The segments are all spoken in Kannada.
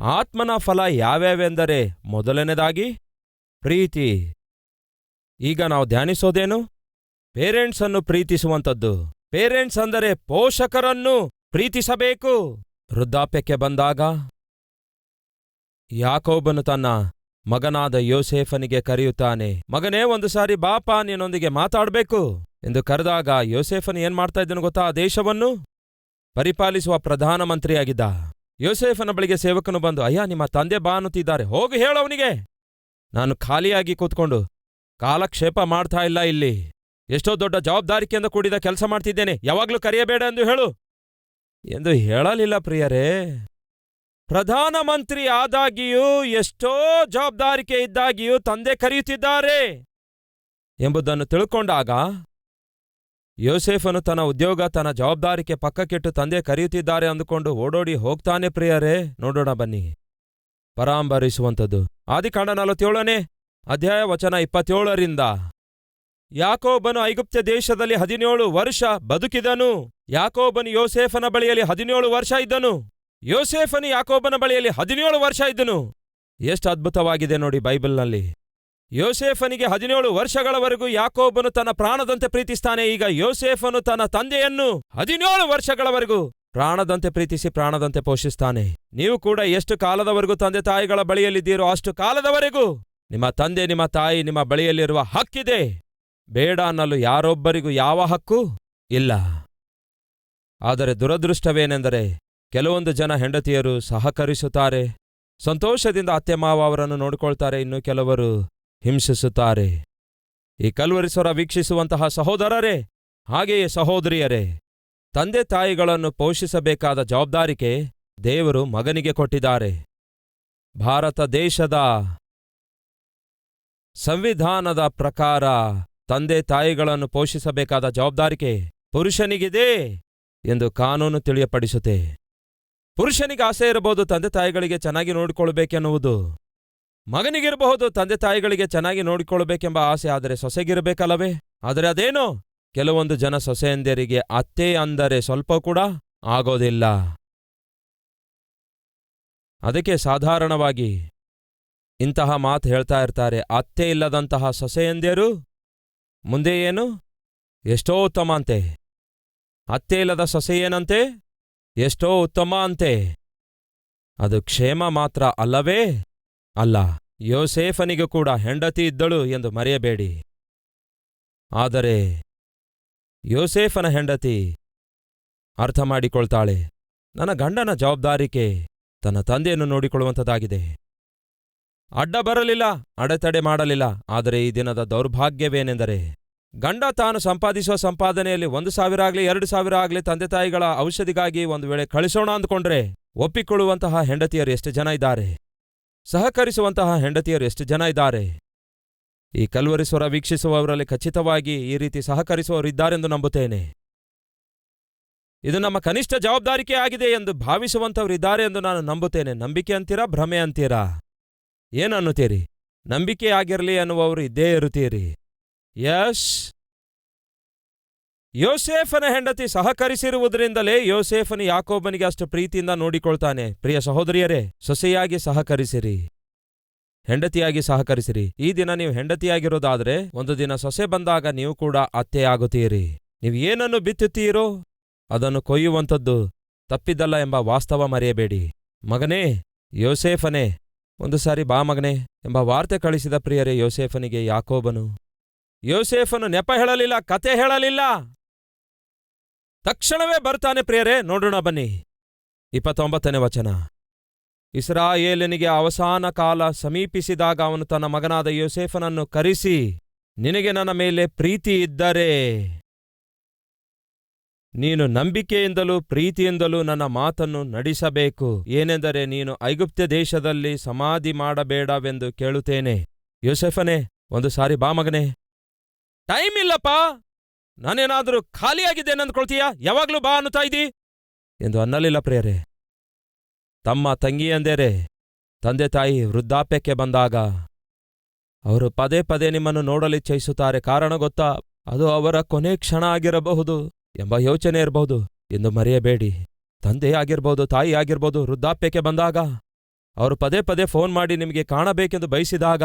ಆತ್ಮನ ಫಲ ಯಾವ್ಯಾವೆಂದರೆ ಮೊದಲನೇದಾಗಿ ಪ್ರೀತಿ. ಈಗ ನಾವು ಧ್ಯಾನಿಸೋದೇನು? ಪೇರೆಂಟ್ಸ್ ಅನ್ನು ಪ್ರೀತಿಸುವಂಥದ್ದು. ಪೇರೆಂಟ್ಸ್ ಅಂದರೆ ಪೋಷಕರನ್ನು ಪ್ರೀತಿಸಬೇಕು. ವೃದ್ಧಾಪ್ಯಕ್ಕೆ ಬಂದಾಗ ಯಾಕೋಬನು ತನ್ನ ಮಗನಾದ ಯೋಸೇಫನಿಗೆ ಕರೆಯುತ್ತಾನೆ, ಮಗನೇ, ಒಂದು ಸಾರಿ ಬಾಪ, ನಿನ್ನೊಂದಿಗೆ ಮಾತಾಡಬೇಕು. ಎಂದು ಕರೆದಾಗ ಯೋಸೇಫನ್ ಏನ್ ಮಾಡ್ತಾ ಇದ್ದನು ಗೊತ್ತಾ? ಆ ದೇಶವನ್ನು ಪರಿಪಾಲಿಸುವ ಪ್ರಧಾನಮಂತ್ರಿಯಾಗಿದ್ದ. ಯೋಸೇಫನ ಬಳಿಗೆ ಸೇವಕನು ಬಂದು, ಅಯ್ಯ, ನಿಮ್ಮ ತಂದೆ ಬಾ ಅನ್ನುತ್ತಿದ್ದಾರೆ. ಹೋಗು ಹೇಳು ಅವನಿಗೆ. ನಾನು ಖಾಲಿಯಾಗಿ ಕೂತ್ಕೊಂಡು, ಕಾಲಕ್ಷೇಪ ಮಾಡ್ತಾ ಇಲ್ಲ ಇಲ್ಲಿ. ಎಷ್ಟೋ ದೊಡ್ಡ ಜವಾಬ್ದಾರಿಕೆಯಿಂದ ಕೂಡಿದ ಕೆಲಸ ಮಾಡ್ತಿದ್ದೇನೆ. ಯಾವಾಗ್ಲೂ ಕರೆಯಬೇಡ ಎಂದು ಹೇಳು. ಎಂದು ಹೇಳಲಿಲ್ಲ ಪ್ರಿಯರೇ. ಪ್ರಧಾನಮಂತ್ರಿ ಆದಾಗಿಯೂ ಎಷ್ಟೋ ಜವಾಬ್ದಾರಿಕೆ ಇದ್ದಾಗಿಯೂ ತಂದೆ ಕರೆಯುತ್ತಿದ್ದಾರೆ ಎಂಬುದನ್ನು ತಿಳ್ಕೊಂಡಾಗ ಯೋಸೇಫನು ತನ್ನ ಉದ್ಯೋಗ ತನ್ನ ಜವಾಬ್ದಾರಿಕೆ ಪಕ್ಕಕ್ಕಿಟ್ಟು ತಂದೆ ಕರೆಯುತ್ತಿದ್ದಾರೆ ಅಂದುಕೊಂಡು ಓಡೋಡಿ ಹೋಗ್ತಾನೆ ಪ್ರಿಯರೇ, ನೋಡೋಣ ಬನ್ನಿ. ಪರಾಂಬರಿಸುವಂಥದ್ದು. ಆದಿಕಾಂಡ ನಲವತ್ತೇಳನೇ ಅಧ್ಯಾಯ ವಚನ ಇಪ್ಪತ್ತೇಳರಿಂದ. ಯಾಕೋಬನು ಐಗುಪ್ತ ದೇಶದಲ್ಲಿ ಹದಿನೇಳು ವರ್ಷ ಬದುಕಿದನು. ಯಾಕೋಬನು ಯೋಸೇಫನ ಬಳಿಯಲ್ಲಿ ಹದಿನೇಳು ವರ್ಷ ಇದ್ದನು. ಯೋಸೇಫನು ಯಾಕೋಬನ ಬಳಿಯಲ್ಲಿ ಹದಿನೇಳು ವರ್ಷ ಇದ್ದನು. ಎಷ್ಟು ಅದ್ಭುತವಾಗಿದೆ ನೋಡಿ ಬೈಬಲ್ನಲ್ಲಿ. ಯೋಸೇಫನಿಗೆ ಹದಿನೇಳು ವರ್ಷಗಳವರೆಗೂ ಯಾಕೋಬನು ತನ್ನ ಪ್ರಾಣದಂತೆ ಪ್ರೀತಿಸ್ತಾನೆ. ಈಗ ಯೋಸೇಫನು ತನ್ನ ತಂದೆಯನ್ನು ಹದಿನೇಳು ವರ್ಷಗಳವರೆಗೂ ಪ್ರಾಣದಂತೆ ಪ್ರೀತಿಸಿ ಪ್ರಾಣದಂತೆ ಪೋಷಿಸ್ತಾನೆ. ನೀವು ಕೂಡ ಎಷ್ಟು ಕಾಲದವರೆಗೂ ತಂದೆ ತಾಯಿಗಳ ಬಳಿಯಲ್ಲಿದ್ದೀರೋ ಅಷ್ಟು ಕಾಲದವರೆಗೂ ನಿಮ್ಮ ತಂದೆ, ನಿಮ್ಮ ತಾಯಿ, ನಿಮ್ಮ ಬಳಿಯಲ್ಲಿರುವ ಹಕ್ಕಿದೆ. ಬೇಡ ಅನ್ನಲು ಯಾರೊಬ್ಬರಿಗೂ ಯಾವ ಹಕ್ಕು ಇಲ್ಲ. ಆದರೆ ದುರದೃಷ್ಟವೇನೆಂದರೆ ಕೆಲವೊಂದು ಜನ ಹೆಂಡತಿಯರು ಸಹಕರಿಸುತ್ತಾರೆ. ಸಂತೋಷದಿಂದ ಅತ್ತೆ ಮಾವ ಅವರನ್ನು ನೋಡಿಕೊಳ್ತಾರೆ. ಇನ್ನು ಕೆಲವರು ಹಿಂಸಿಸುತ್ತಾರೆ. ಈ ಕಲ್ವರಿಸೊರ ವೀಕ್ಷಿಸುವಂತಹ ಸಹೋದರರೇ, ಹಾಗೆಯೇ ಸಹೋದರಿಯರೇ, ತಂದೆ ತಾಯಿಗಳನ್ನು ಪೋಷಿಸಬೇಕಾದ ಜವಾಬ್ದಾರಿಕೆ ದೇವರು ಮಗನಿಗೆ ಕೊಟ್ಟಿದ್ದಾರೆ. ಭಾರತ ದೇಶದ ಸಂವಿಧಾನದ ಪ್ರಕಾರ ತಂದೆ ತಾಯಿಗಳನ್ನು ಪೋಷಿಸಬೇಕಾದ ಜವಾಬ್ದಾರಿಕೆ ಪುರುಷನಿಗಿದೆ ಎಂದು ಕಾನೂನು ತಿಳಿಯಪಡಿಸುತ್ತೆ. ಪುರುಷನಿಗೆ ಆಸೆ ಇರಬಹುದು ತಂದೆ ತಾಯಿಗಳಿಗೆ ಚೆನ್ನಾಗಿ ನೋಡಿಕೊಳ್ಬೇಕೆನ್ನುವುದು ಮಗನಿಗಿರಬಹುದು, ತಂದೆ ತಾಯಿಗಳಿಗೆ ಚೆನ್ನಾಗಿ ನೋಡಿಕೊಳ್ಳಬೇಕೆಂಬ ಆಸೆ ಆದರೆ ಸೊಸೆಗಿರಬೇಕಲ್ಲವೇ? ಆದರೆ ಅದೇನೋ? ಕೆಲವೊಂದು ಜನ ಸೊಸೆಯಂದಿರಿಗೆ ಅತ್ತೆ ಅಂದರೆ ಸ್ವಲ್ಪ ಕೂಡ ಆಗೋದಿಲ್ಲ. ಅದಕ್ಕೆ ಸಾಧಾರಣವಾಗಿ ಇಂತಹ ಮಾತು ಹೇಳ್ತಾ ಇರ್ತಾರೆ, ಅತ್ತೆ ಇಲ್ಲದಂತಹ ಸೊಸೆಯಂದಿಯರು? ಮುಂದೆ ಏನು? ಎಷ್ಟೋ ಉತ್ತಮ ಅಂತೆ. ಅತ್ತೆ ಇಲ್ಲದ ಸೊಸೆ ಏನಂತೆ? ಎಷ್ಟೋ ಉತ್ತಮ ಅಂತೆ. ಅದು ಕ್ಷೇಮ ಮಾತ್ರ ಅಲ್ಲವೇ? ಅಲ್ಲ. ಯೋಸೇಫನಿಗೂ ಕೂಡ ಹೆಂಡತಿ ಇದ್ದಳು ಎಂದು ಮರೆಯಬೇಡಿ. ಆದರೆ ಯೋಸೇಫನ ಹೆಂಡತಿ ಅರ್ಥ ಮಾಡಿಕೊಳ್ತಾಳೆ ನನ್ನ ಗಂಡನ ಜವಾಬ್ದಾರಿಕೆ ತನ್ನ ತಂದೆಯನ್ನು ನೋಡಿಕೊಳ್ಳುವಂಥದ್ದಾಗಿದೆ. ಅಡ್ಡ ಬರಲಿಲ್ಲ, ಅಡೆತಡೆ ಮಾಡಲಿಲ್ಲ, ಆದರೆ ಈ ದಿನದ ದೌರ್ಭಾಗ್ಯವೇನೆಂದರೆ ಗಂಡ ತಾನು ಸಂಪಾದಿಸುವ ಸಂಪಾದನೆಯಲ್ಲಿ ಒಂದು ಸಾವಿರ ಆಗಲಿ, ಎರಡು ಸಾವಿರ ಆಗಲಿ ತಂದೆ ತಾಯಿಗಳ ಔಷಧಿಗಾಗಿ ಒಂದು ವೇಳೆ ಕಳಿಸೋಣ ಅಂದ್ಕೊಂಡ್ರೆ ಒಪ್ಪಿಕೊಳ್ಳುವಂತಹ ಹೆಂಡತಿಯರು ಎಷ್ಟು ಜನ ಇದ್ದಾರೆ. ಸಹಕರಿಸುವಂತಹ ಹೆಂಡತಿಯರು ಎಷ್ಟು ಜನ ಇದ್ದಾರೆ? ಈ ಕಲ್ವರಿಸ್ವರ ವೀಕ್ಷಿಸುವವರಲ್ಲಿ ಖಚಿತವಾಗಿ ಈ ರೀತಿ ಸಹಕರಿಸುವವರಿದ್ದಾರೆಂದು ನಂಬುತ್ತೇನೆ. ಇದು ನಮ್ಮ ಕನಿಷ್ಠ ಜವಾಬ್ದಾರಿಕೆ ಆಗಿದೆ ಎಂದು ಭಾವಿಸುವಂಥವರಿದ್ದಾರೆ ಎಂದು ನಾನು ನಂಬುತ್ತೇನೆ. ನಂಬಿಕೆ ಅಂತೀರಾ, ಭ್ರಮೆ ಅಂತೀರಾ? ಏನನ್ನುತ್ತೀರಿ ನಂಬಿಕೆ ಆಗಿರಲಿ ಅನ್ನುವವರು ಇದ್ದೇ ಇರುತ್ತೀರಿ. ಯಶ್! ಯೋಸೇಫನ ಹೆಂಡತಿ ಸಹಕರಿಸಿರುವುದರಿಂದಲೇ ಯೋಸೇಫನು ಯಾಕೋಬನಿಗೆ ಅಷ್ಟು ಪ್ರೀತಿಯಿಂದ ನೋಡಿಕೊಳ್ತಾನೆ. ಪ್ರಿಯ ಸಹೋದರಿಯರೇ, ಸೊಸೆಯಾಗಿ ಸಹಕರಿಸಿರಿ. ಹೆಂಡತಿಯಾಗಿ ಸಹಕರಿಸಿರಿ. ಈ ದಿನ ನೀವು ಹೆಂಡತಿಯಾಗಿರೋದಾದ್ರೆ ಒಂದು ದಿನ ಸೊಸೆ ಬಂದಾಗ ನೀವು ಕೂಡ ಅತ್ತೆಯಾಗುತ್ತೀರಿ. ನೀವು ಏನನ್ನು ಬಿತ್ತುತ್ತೀರೋ ಅದನ್ನು ಕೊಯ್ಯುವಂಥದ್ದು ತಪ್ಪಿದ್ದಲ್ಲ ಎಂಬ ವಾಸ್ತವ ಮರೆಯಬೇಡಿ. ಮಗನೇ, ಯೋಸೇಫನೇ, ಒಂದು ಸಾರಿ ಬಾ ಮಗನೇ ಎಂಬ ವಾರ್ತೆ ಕಳಿಸಿದ ಪ್ರಿಯರೇ ಯೋಸೇಫನಿಗೆ ಯಾಕೋಬನು. ಯೋಸೇಫನು ನೆಪ ಹೇಳಲಿಲ್ಲ, ಕತೆ ಹೇಳಲಿಲ್ಲ. ತಕ್ಷಣವೇ ಬರ್ತಾನೆ ಪ್ರಿಯರೇ, ನೋಡೋಣ ಬನ್ನಿ. ಇಪ್ಪತ್ತೊಂಬತ್ತನೇ ವಚನ. ಇಸ್ರಾಯೇಲನಿಗೆ ಅವಸಾನ ಕಾಲ ಸಮೀಪಿಸಿದಾಗ ಅವನು ತನ್ನ ಮಗನಾದ ಯೋಸೇಫನನ್ನು ಕರೆಸಿ, ನಿನಗೆ ನನ್ನ ಮೇಲೆ ಪ್ರೀತಿ ಇದ್ದರೆ, ನೀನು ನಂಬಿಕೆಯಿಂದಲೂ ಪ್ರೀತಿಯಿಂದಲೂ ನನ್ನ ಮಾತನ್ನು ನಡೆಸಬೇಕು. ಏನೆಂದರೆ ನೀನು ಐಗುಪ್ತ ದೇಶದಲ್ಲಿ ಸಮಾಧಿ ಮಾಡಬೇಡವೆಂದು ಕೇಳುತ್ತೇನೆ. ಯೋಸೆಫನೇ, ಒಂದು ಸಾರಿ ಬಾ ಮಗನೇ. ಟೈಮ್ ಇಲ್ಲಪ್ಪ! ನಾನೇನಾದರೂ ಖಾಲಿಯಾಗಿದ್ದೇನೆ ಅಂದ್ಕೊಳ್ತೀಯಾ ಯಾವಾಗ್ಲೂ ಬಾ ಅನ್ನುತ್ತಾ ಇದ್ದೀ? ಎಂದು ಅನ್ನಲಿಲ್ಲ ಪ್ರಿಯರೇ. ತಮ್ಮ ತಂಗಿಯಂದೇರೆ ತಂದೆ ತಾಯಿ ವೃದ್ಧಾಪ್ಯಕ್ಕೆ ಬಂದಾಗ ಅವರು ಪದೇ ಪದೇ ನಿಮ್ಮನ್ನು ನೋಡಲಿಚ್ಛಯಿಸುತ್ತಾರೆ ಕಾರಣ ಗೊತ್ತಾ? ಅದು ಅವರ ಕೊನೆ ಕ್ಷಣ ಆಗಿರಬಹುದು ಎಂಬ ಯೋಚನೆ ಇರಬಹುದು ಎಂದು ಮರೆಯಬೇಡಿ. ತಂದೆ ಆಗಿರ್ಬೋದು, ತಾಯಿ ಆಗಿರ್ಬೋದು, ವೃದ್ಧಾಪ್ಯಕ್ಕೆ ಬಂದಾಗ ಅವರು ಪದೇ ಪದೇ ಫೋನ್ ಮಾಡಿ ನಿಮಗೆ ಕಾಣಬೇಕೆಂದು ಬಯಸಿದಾಗ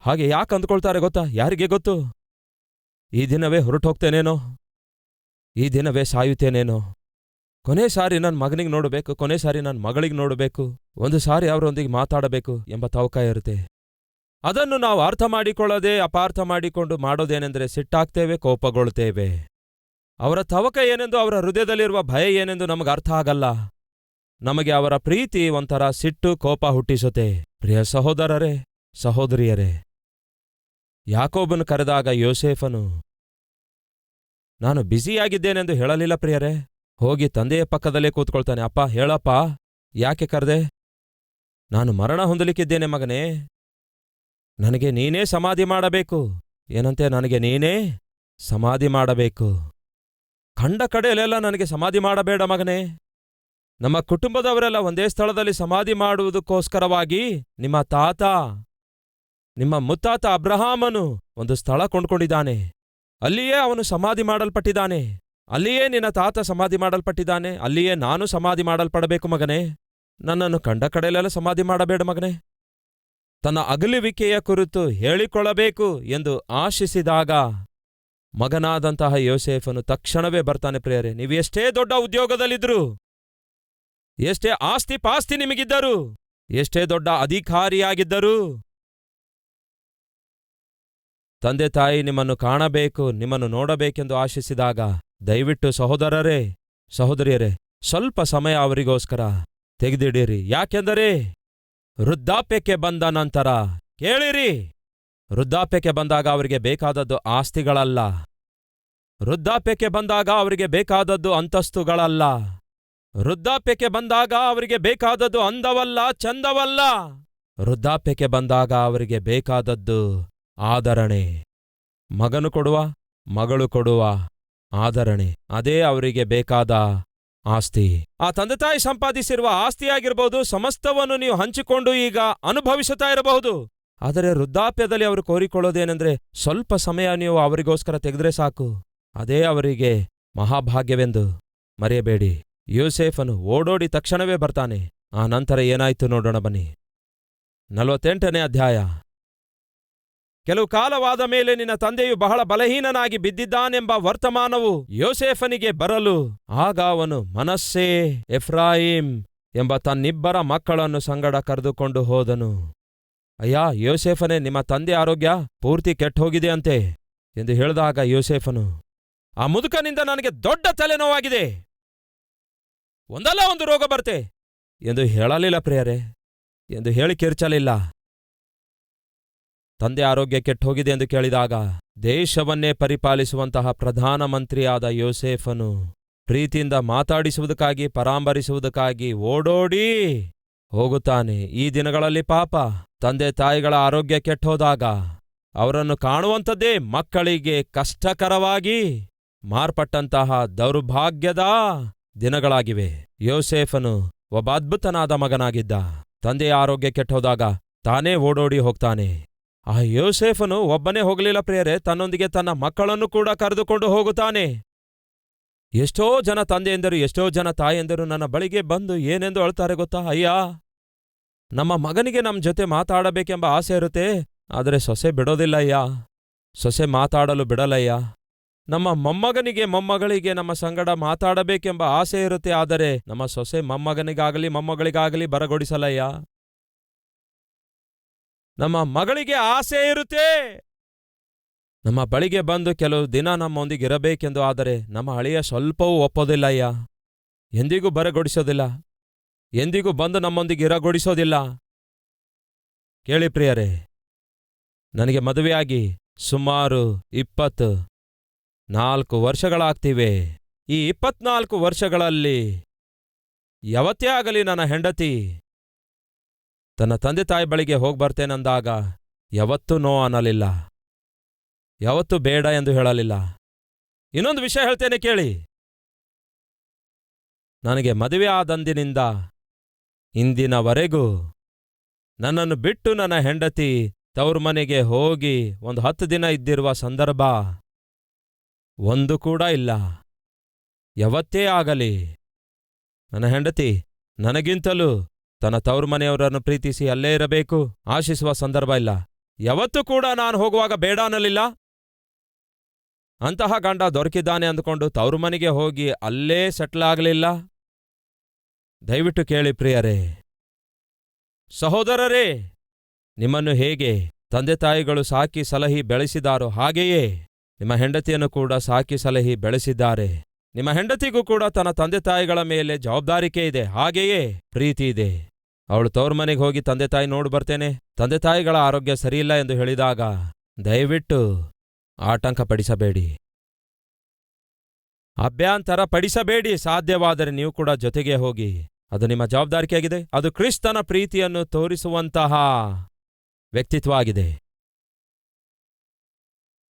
ಹಾಗೆ ಯಾಕೆ ಅಂದ್ಕೊಳ್ತಾರೆ ಗೊತ್ತಾ? ಯಾರಿಗೆ ಗೊತ್ತು? ಈ ದಿನವೇ ಹೊರಟೋಗ್ತೇನೇನೋ? ಈ ದಿನವೇ ಸಾಯುತ್ತೇನೇನೋ? ಕೊನೆ ಸಾರಿ ನನ್ನ ಮಗನಿಗೆ ನೋಡಬೇಕು, ಕೊನೆ ಸಾರಿ ನನ್ನ ಮಗಳಿಗೆ ನೋಡಬೇಕು, ಒಂದು ಸಾರಿ ಅವರೊಂದಿಗೆ ಮಾತಾಡಬೇಕು ಎಂಬ ತವಕ ಇರುತ್ತೆ. ಅದನ್ನು ನಾವು ಅರ್ಥ ಮಾಡಿಕೊಳ್ಳದೆ ಅಪಾರ್ಥ ಮಾಡಿಕೊಂಡು ಮಾಡೋದೇನೆಂದರೆ ಸಿಟ್ಟಾಗ್ತೇವೆ, ಕೋಪಗೊಳ್ತೇವೆ. ಅವರ ತವಕ ಏನೆಂದು, ಅವರ ಹೃದಯದಲ್ಲಿರುವ ಭಯ ಏನೆಂದು ನಮಗೆ ಅರ್ಥ ಆಗಲ್ಲ. ನಮಗೆ ಅವರ ಪ್ರೀತಿ ಒಂಥರ ಸಿಟ್ಟು, ಕೋಪ ಹುಟ್ಟಿಸುತ್ತೆ. ಪ್ರಿಯ ಸಹೋದರರೇ, ಸಹೋದರಿಯರೇ ಯಾಕೋಬನು ಕರೆದಾಗ ಯೋಸೇಫನು, ನಾನು ಬ್ಯುಸಿಯಾಗಿದ್ದೇನೆಂದು ಹೇಳಲಿಲ್ಲ ಪ್ರಿಯರೇ. ಹೋಗಿ ತಂದೆಯ ಪಕ್ಕದಲ್ಲೇ ಕೂತ್ಕೊಳ್ತಾನೆ. ಅಪ್ಪ, ಹೇಳಪ್ಪ. ಯಾಕೆ ಕರೆದೆ? ನಾನು ಮರಣ ಹೊಂದಲಿಕ್ಕಿದ್ದೇನೆ ಮಗನೇ. ನನಗೆ ನೀನೇ ಸಮಾಧಿ ಮಾಡಬೇಕು. ಏನಂತೆ, ನನಗೆ ನೀನೇ ಸಮಾಧಿ ಮಾಡಬೇಕು. ಕಂಡ ಕಡೆಯಲ್ಲೆಲ್ಲ ನನಗೆ ಸಮಾಧಿ ಮಾಡಬೇಡ ಮಗನೇ. ನಮ್ಮ ಕುಟುಂಬದವರೆಲ್ಲ ಒಂದೇ ಸ್ಥಳದಲ್ಲಿ ಸಮಾಧಿ ಮಾಡುವುದಕ್ಕೋಸ್ಕರವಾಗಿ ನಿಮ್ಮ ತಾತ ನಿಮ್ಮ ಮುತ್ತಾತ ಅಬ್ರಹಾಮನು ಒಂದು ಸ್ಥಳ ಕೊಂಡ್ಕೊಂಡಿದ್ದಾನೆ. ಅಲ್ಲಿಯೇ ಅವನು ಸಮಾಧಿ ಮಾಡಲ್ಪಟ್ಟಿದ್ದಾನೆ. ಅಲ್ಲಿಯೇ ನಿನ್ನ ತಾತ ಸಮಾಧಿ ಮಾಡಲ್ಪಟ್ಟಿದ್ದಾನೆ. ಅಲ್ಲಿಯೇ ನಾನು ಸಮಾಧಿ ಮಾಡಲ್ಪಡಬೇಕು ಮಗನೇ. ನನ್ನನ್ನು ಕಂಡ ಕಡೆಯಲ್ಲೆಲ್ಲ ಸಮಾಧಿ ಮಾಡಬೇಡ ಮಗನೇ. ತನ್ನ ಅಗಲುವಿಕೆಯ ಕುರಿತು ಹೇಳಿಕೊಳ್ಳಬೇಕು ಎಂದು ಆಶಿಸಿದಾಗ ಮಗನಾದಂತಹ ಯೋಸೇಫನು ತಕ್ಷಣವೇ ಬರ್ತಾನೆ, ಪ್ರಿಯರೇ, ನೀವು ಎಷ್ಟೇ ದೊಡ್ಡ ಉದ್ಯೋಗದಲ್ಲಿದ್ದರು, ಎಷ್ಟೇ ಆಸ್ತಿ ಪಾಸ್ತಿ ನಿಮಗಿದ್ದರು, ಎಷ್ಟೇ ದೊಡ್ಡ ಅಧಿಕಾರಿಯಾಗಿದ್ದರೂ ತಂದೆ ತಾಯಿ ನಿಮ್ಮನ್ನು ಕಾಣಬೇಕು, ನಿಮ್ಮನ್ನು ನೋಡಬೇಕೆಂದು ಆಶಿಸಿದಾಗ, ದಯವಿಟ್ಟು ಸಹೋದರರೇ, ಸಹೋದರಿಯರೇ, ಸ್ವಲ್ಪ ಸಮಯ ಅವರಿಗೋಸ್ಕರ ತೆಗೆದಿಡೀರಿ. ಯಾಕೆಂದರೆ ವೃದ್ಧಾಪ್ಯಕ್ಕೆ ಬಂದ ನಂತರ, ಕೇಳಿರಿ. ವೃದ್ಧಾಪ್ಯಕ್ಕೆ ಬಂದಾಗ ಅವರಿಗೆ ಬೇಕಾದದ್ದು ಆಸ್ತಿಗಳಲ್ಲ. ವೃದ್ಧಾಪ್ಯಕ್ಕೆ ಬಂದಾಗ ಅವರಿಗೆ ಬೇಕಾದದ್ದು ಅಂತಸ್ತುಗಳಲ್ಲ. ವೃದ್ಧಾಪ್ಯಕ್ಕೆ ಬಂದಾಗ ಅವರಿಗೆ ಬೇಕಾದದ್ದು ಅಂದವಲ್ಲ, ಚಂದವಲ್ಲ. ವೃದ್ಧಾಪ್ಯಕ್ಕೆ ಬಂದಾಗ ಅವರಿಗೆ ಬೇಕಾದದ್ದು ಆದರಣೆ. ಮಗನು ಕೊಡುವ, ಮಗಳು ಕೊಡುವ ಆದರಣೆ. ಅದೇ ಅವರಿಗೆ ಬೇಕಾದ ಆಸ್ತಿ. ಆ ತಂದೆ ತಾಯಿ ಸಂಪಾದಿಸಿರುವ ಆಸ್ತಿಯಾಗಿರಬಹುದು ಸಮಸ್ತವನ್ನು ನೀವು ಹಂಚಿಕೊಂಡು ಈಗ ಅನುಭವಿಸುತ್ತಾ ಇರಬಹುದು. ಆದರೆ ವೃದ್ಧಾಪ್ಯದಲ್ಲಿ ಅವರು ಕೋರಿಕೊಳ್ಳೋದೇನೆಂದ್ರೆ, ಸ್ವಲ್ಪ ಸಮಯ ನೀವು ಅವರಿಗೋಸ್ಕರ ತೆಗೆದ್ರೆ ಸಾಕು. ಅದೇ ಅವರಿಗೆ ಮಹಾಭಾಗ್ಯವೆಂದು ಮರೆಯಬೇಡಿ. ಯೂಸೇಫನು ಓಡೋಡಿ ತಕ್ಷಣವೇ ಬರ್ತಾನೆ. ಆ ನಂತರ ಏನಾಯ್ತು ನೋಡೋಣ ಬನ್ನಿ. ನಲವತ್ತೆಂಟನೇ ಅಧ್ಯಾಯ. ಕೆಲವು ಕಾಲವಾದ ಮೇಲೆ ನಿನ್ನ ತಂದೆಯು ಬಹಳ ಬಲಹೀನನಾಗಿ ಬಿದ್ದಿದ್ದಾನೆಂಬ ವರ್ತಮಾನವು ಯೋಸೇಫನಿಗೆ ಬರಲು. ಆಗ ಅವನು ಮನಸ್ಸೇ ಎಫ್ರಾಹಿಂ ಎಂಬ ತನ್ನಿಬ್ಬರ ಮಕ್ಕಳನ್ನು ಸಂಗಡ ಕರೆದುಕೊಂಡು ಹೋದನು. ಅಯ್ಯ, ಯೋಸೇಫನೇ, ನಿಮ್ಮ ತಂದೆ ಆರೋಗ್ಯ ಪೂರ್ತಿ ಕೆಟ್ಟೋಗಿದೆ ಅಂತೆ ಎಂದು ಹೇಳಿದಾಗ ಯೋಸೇಫನು, ಆ ಮುದುಕನಿಂದ ನನಗೆ ದೊಡ್ಡ ತಲೆನೋವಾಗಿದೆ. ಒಂದಲ್ಲ ಒಂದು ರೋಗ ಬರ್ತೆ ಎಂದು ಹೇಳಲಿಲ್ಲ ಪ್ರಿಯರೇ ಎಂದು ಹೇಳಿ ಕಿರ್ಚಲಿಲ್ಲ. ತಂದೆ ಆರೋಗ್ಯ ಕೆಟ್ಟೋಗಿದೆ ಎಂದು ಕೇಳಿದಾಗ ದೇಶವನ್ನೇ ಪರಿಪಾಲಿಸುವಂತಹ ಪ್ರಧಾನಮಂತ್ರಿಯಾದ ಯೋಸೇಫನು ಪ್ರೀತಿಯಿಂದ ಮಾತಾಡಿಸುವುದಕ್ಕಾಗಿ, ಪರಾಂಬರಿಸುವುದಕ್ಕಾಗಿ ಓಡೋಡಿ ಹೋಗುತ್ತಾನೆ. ಈ ದಿನಗಳಲ್ಲಿ ಪಾಪ ತಂದೆ ತಾಯಿಗಳ ಆರೋಗ್ಯ ಕೆಟ್ಟೋದಾಗ ಅವರನ್ನು ಕಾಣುವಂಥದ್ದೇ ಮಕ್ಕಳಿಗೆ ಕಷ್ಟಕರವಾಗಿ ಮಾರ್ಪಟ್ಟಂತಹ ದೌರ್ಭಾಗ್ಯದ ದಿನಗಳಾಗಿವೆ. ಯೋಸೇಫನು ಒಬ್ಬ ಅದ್ಭುತನಾದ ಮಗನಾಗಿದ್ದ. ತಂದೆಯ ಆರೋಗ್ಯ ಕೆಟ್ಟೋದಾಗ ತಾನೇ ಓಡೋಡಿ ಹೋಗ್ತಾನೆ. ಆ ಯೋಸೇಫನು ಒಬ್ಬನೇ ಹೋಗಲಿಲ್ಲ ಪ್ರಿಯರೇ, ತನ್ನೊಂದಿಗೆ ತನ್ನ ಮಕ್ಕಳನ್ನು ಕೂಡ ಕರೆದುಕೊಂಡು ಹೋಗುತ್ತಾನೆ. ಎಷ್ಟೋ ಜನ ತಂದೆಯೆಂದರು, ಎಷ್ಟೋ ಜನ ತಾಯೆಂದರು ನನ್ನ ಬಳಿಗೆ ಬಂದು ಏನೆಂದು ಅಳ್ತಾರೆ ಗೊತ್ತಾ? ಅಯ್ಯ, ನಮ್ಮ ಮಗನಿಗೆ ನಮ್ಮ ಜೊತೆ ಮಾತಾಡಬೇಕೆಂಬ ಆಸೆ ಇರುತ್ತೆ, ಆದರೆ ಸೊಸೆ ಬಿಡೋದಿಲ್ಲ ಅಯ್ಯ. ಸೊಸೆ ಮಾತಾಡಲು ಬಿಡಲಯ್ಯ ನಮ್ಮ ಮೊಮ್ಮಗನಿಗೆ ಮೊಮ್ಮಗಳಿಗೆ ನಮ್ಮ ಸಂಗಡ ಮಾತಾಡಬೇಕೆಂಬ ಆಸೆ ಇರುತ್ತೆ, ಆದರೆ ನಮ್ಮ ಸೊಸೆ ಮೊಮ್ಮಗನಿಗಾಗಲಿ, ಮೊಮ್ಮಗಳಿಗಾಗಲಿ ಬರಗೊಡಿಸಲಯ್ಯ ನಮ್ಮ ಮಗಳಿಗೆ ಆಸೆ ಇರುತ್ತೆ. ನಮ್ಮ ಬಳಿಗೆ ಬಂದು ಕೆಲವು ದಿನ ನಮ್ಮೊಂದಿಗೆ ಇರಬೇಕೆಂದು ಆದರೆ ನಮ್ಮ ಅಳಿಯ ಸ್ವಲ್ಪವೂ ಒಪ್ಪೋದಿಲ್ಲ ಅಯ್ಯ ಎಂದಿಗೂ ಬರಗೊಡಿಸೋದಿಲ್ಲ. ಎಂದಿಗೂ ಬಂದು ನಮ್ಮೊಂದಿಗೆ ಇರಗೊಡಿಸೋದಿಲ್ಲ. ಕೇಳಿ ಪ್ರಿಯರೇ, ನನಗೆ ಮದುವೆಯಾಗಿ ಸುಮಾರು ಇಪ್ಪತ್ತು ನಾಲ್ಕು ವರ್ಷಗಳಾಗ್ತಿವೆ. ಈ ಇಪ್ಪತ್ನಾಲ್ಕು ವರ್ಷಗಳಲ್ಲಿ ಯಾವತ್ತೇ ಆಗಲಿ ನನ್ನ ಹೆಂಡತಿ ತನ್ನ ತಂದೆ ತಾಯಿ ಬಳಿಗೆ ಹೋಗ್ಬರ್ತೇನಂದಾಗ ಯಾವತ್ತೂ ನೋ ಅನ್ನಲಿಲ್ಲ. ಯಾವತ್ತೂ ಬೇಡ ಎಂದು ಹೇಳಲಿಲ್ಲ. ಇನ್ನೊಂದು ವಿಷಯ ಹೇಳ್ತೇನೆ ಕೇಳಿ. ನನಗೆ ಮದುವೆ ಆದಂದಿನಿಂದ ಇಂದಿನವರೆಗೂ ನನ್ನನ್ನು ಬಿಟ್ಟು ನನ್ನ ಹೆಂಡತಿ ತವ್ರ ಮನೆಗೆ ಹೋಗಿ ಒಂದು ಹತ್ತು ದಿನ ಇದ್ದಿರುವ ಸಂದರ್ಭ ಒಂದು ಕೂಡ ಇಲ್ಲ. ಯಾವತ್ತೇ ಆಗಲಿ, ನನ್ನ ಹೆಂಡತಿ ನನಗಿಂತಲೂ ತನ್ನ ತವರು ಮನೆಯವರನ್ನು ಪ್ರೀತಿಸಿ ಅಲ್ಲೇ ಇರಬೇಕು? ಆಶಿಸುವ ಸಂದರ್ಭ ಇಲ್ಲ. ಯಾವತ್ತೂ ಕೂಡ ನಾನು ಹೋಗುವಾಗ ಬೇಡ ಅನ್ನಲಿಲ್ಲ ಅಂತಹ ಗಂಡ ದೊರಕಿದ್ದಾನೆ ಅಂದುಕೊಂಡು ತವರು ಮನೆಗೆ ಹೋಗಿ ಅಲ್ಲೇ ಸೆಟ್ಲ್ ಆಗಲಿಲ್ಲ? ದಯವಿಟ್ಟು ಕೇಳಿ ಪ್ರಿಯರೇ. ಸಹೋದರರೇ, ನಿಮ್ಮನ್ನು ಹೇಗೆ ತಂದೆ ತಾಯಿಗಳು ಸಾಕಿ ಸಲಹಿ ಬೆಳೆಸಿದಾರೋ ಹಾಗೆಯೇ ನಿಮ್ಮ ಹೆಂಡತಿಯನ್ನು ಕೂಡ ಸಾಕಿ ಸಲಹಿ ಬೆಳೆಸಿದ್ದಾರೆ. ನಿಮ್ಮ ಹೆಂಡತಿಗೂ ಕೂಡ ತನ್ನ ತಂದೆ ತಾಯಿಗಳ ಮೇಲೆ ಜವಾಬ್ದಾರಿಕೆ ಇದೆ. ಹಾಗೆಯೇ ಪ್ರೀತಿ ಇದೆ. ಅವಳು ತವ್ರ ಮನೆಗೆ ಹೋಗಿ ತಂದೆ ತಾಯಿ ನೋಡು ಬರ್ತೇನೆ. ತಂದೆ ತಾಯಿಗಳ ಆರೋಗ್ಯ ಸರಿಯಿಲ್ಲ ಎಂದು ಹೇಳಿದಾಗ, ದಯವಿಟ್ಟು ಆಟಂಕ ಪಡಿಸಬೇಡಿ ಅಭ್ಯಂತರ ಪಡಿಸಬೇಡಿ. ಸಾಧ್ಯವಾದರೆ ನೀವು ಕೂಡ ಜೊತೆಗೆ ಹೋಗಿ. ಅದು ನಿಮ್ಮ ಜವಾಬ್ದಾರಿಕೆಯಾಗಿದೆ ಅದು ಕ್ರಿಸ್ತನ ಪ್ರೀತಿಯನ್ನು ತೋರಿಸುವಂತಹ ವ್ಯಕ್ತಿತ್ವ ಆಗಿದೆ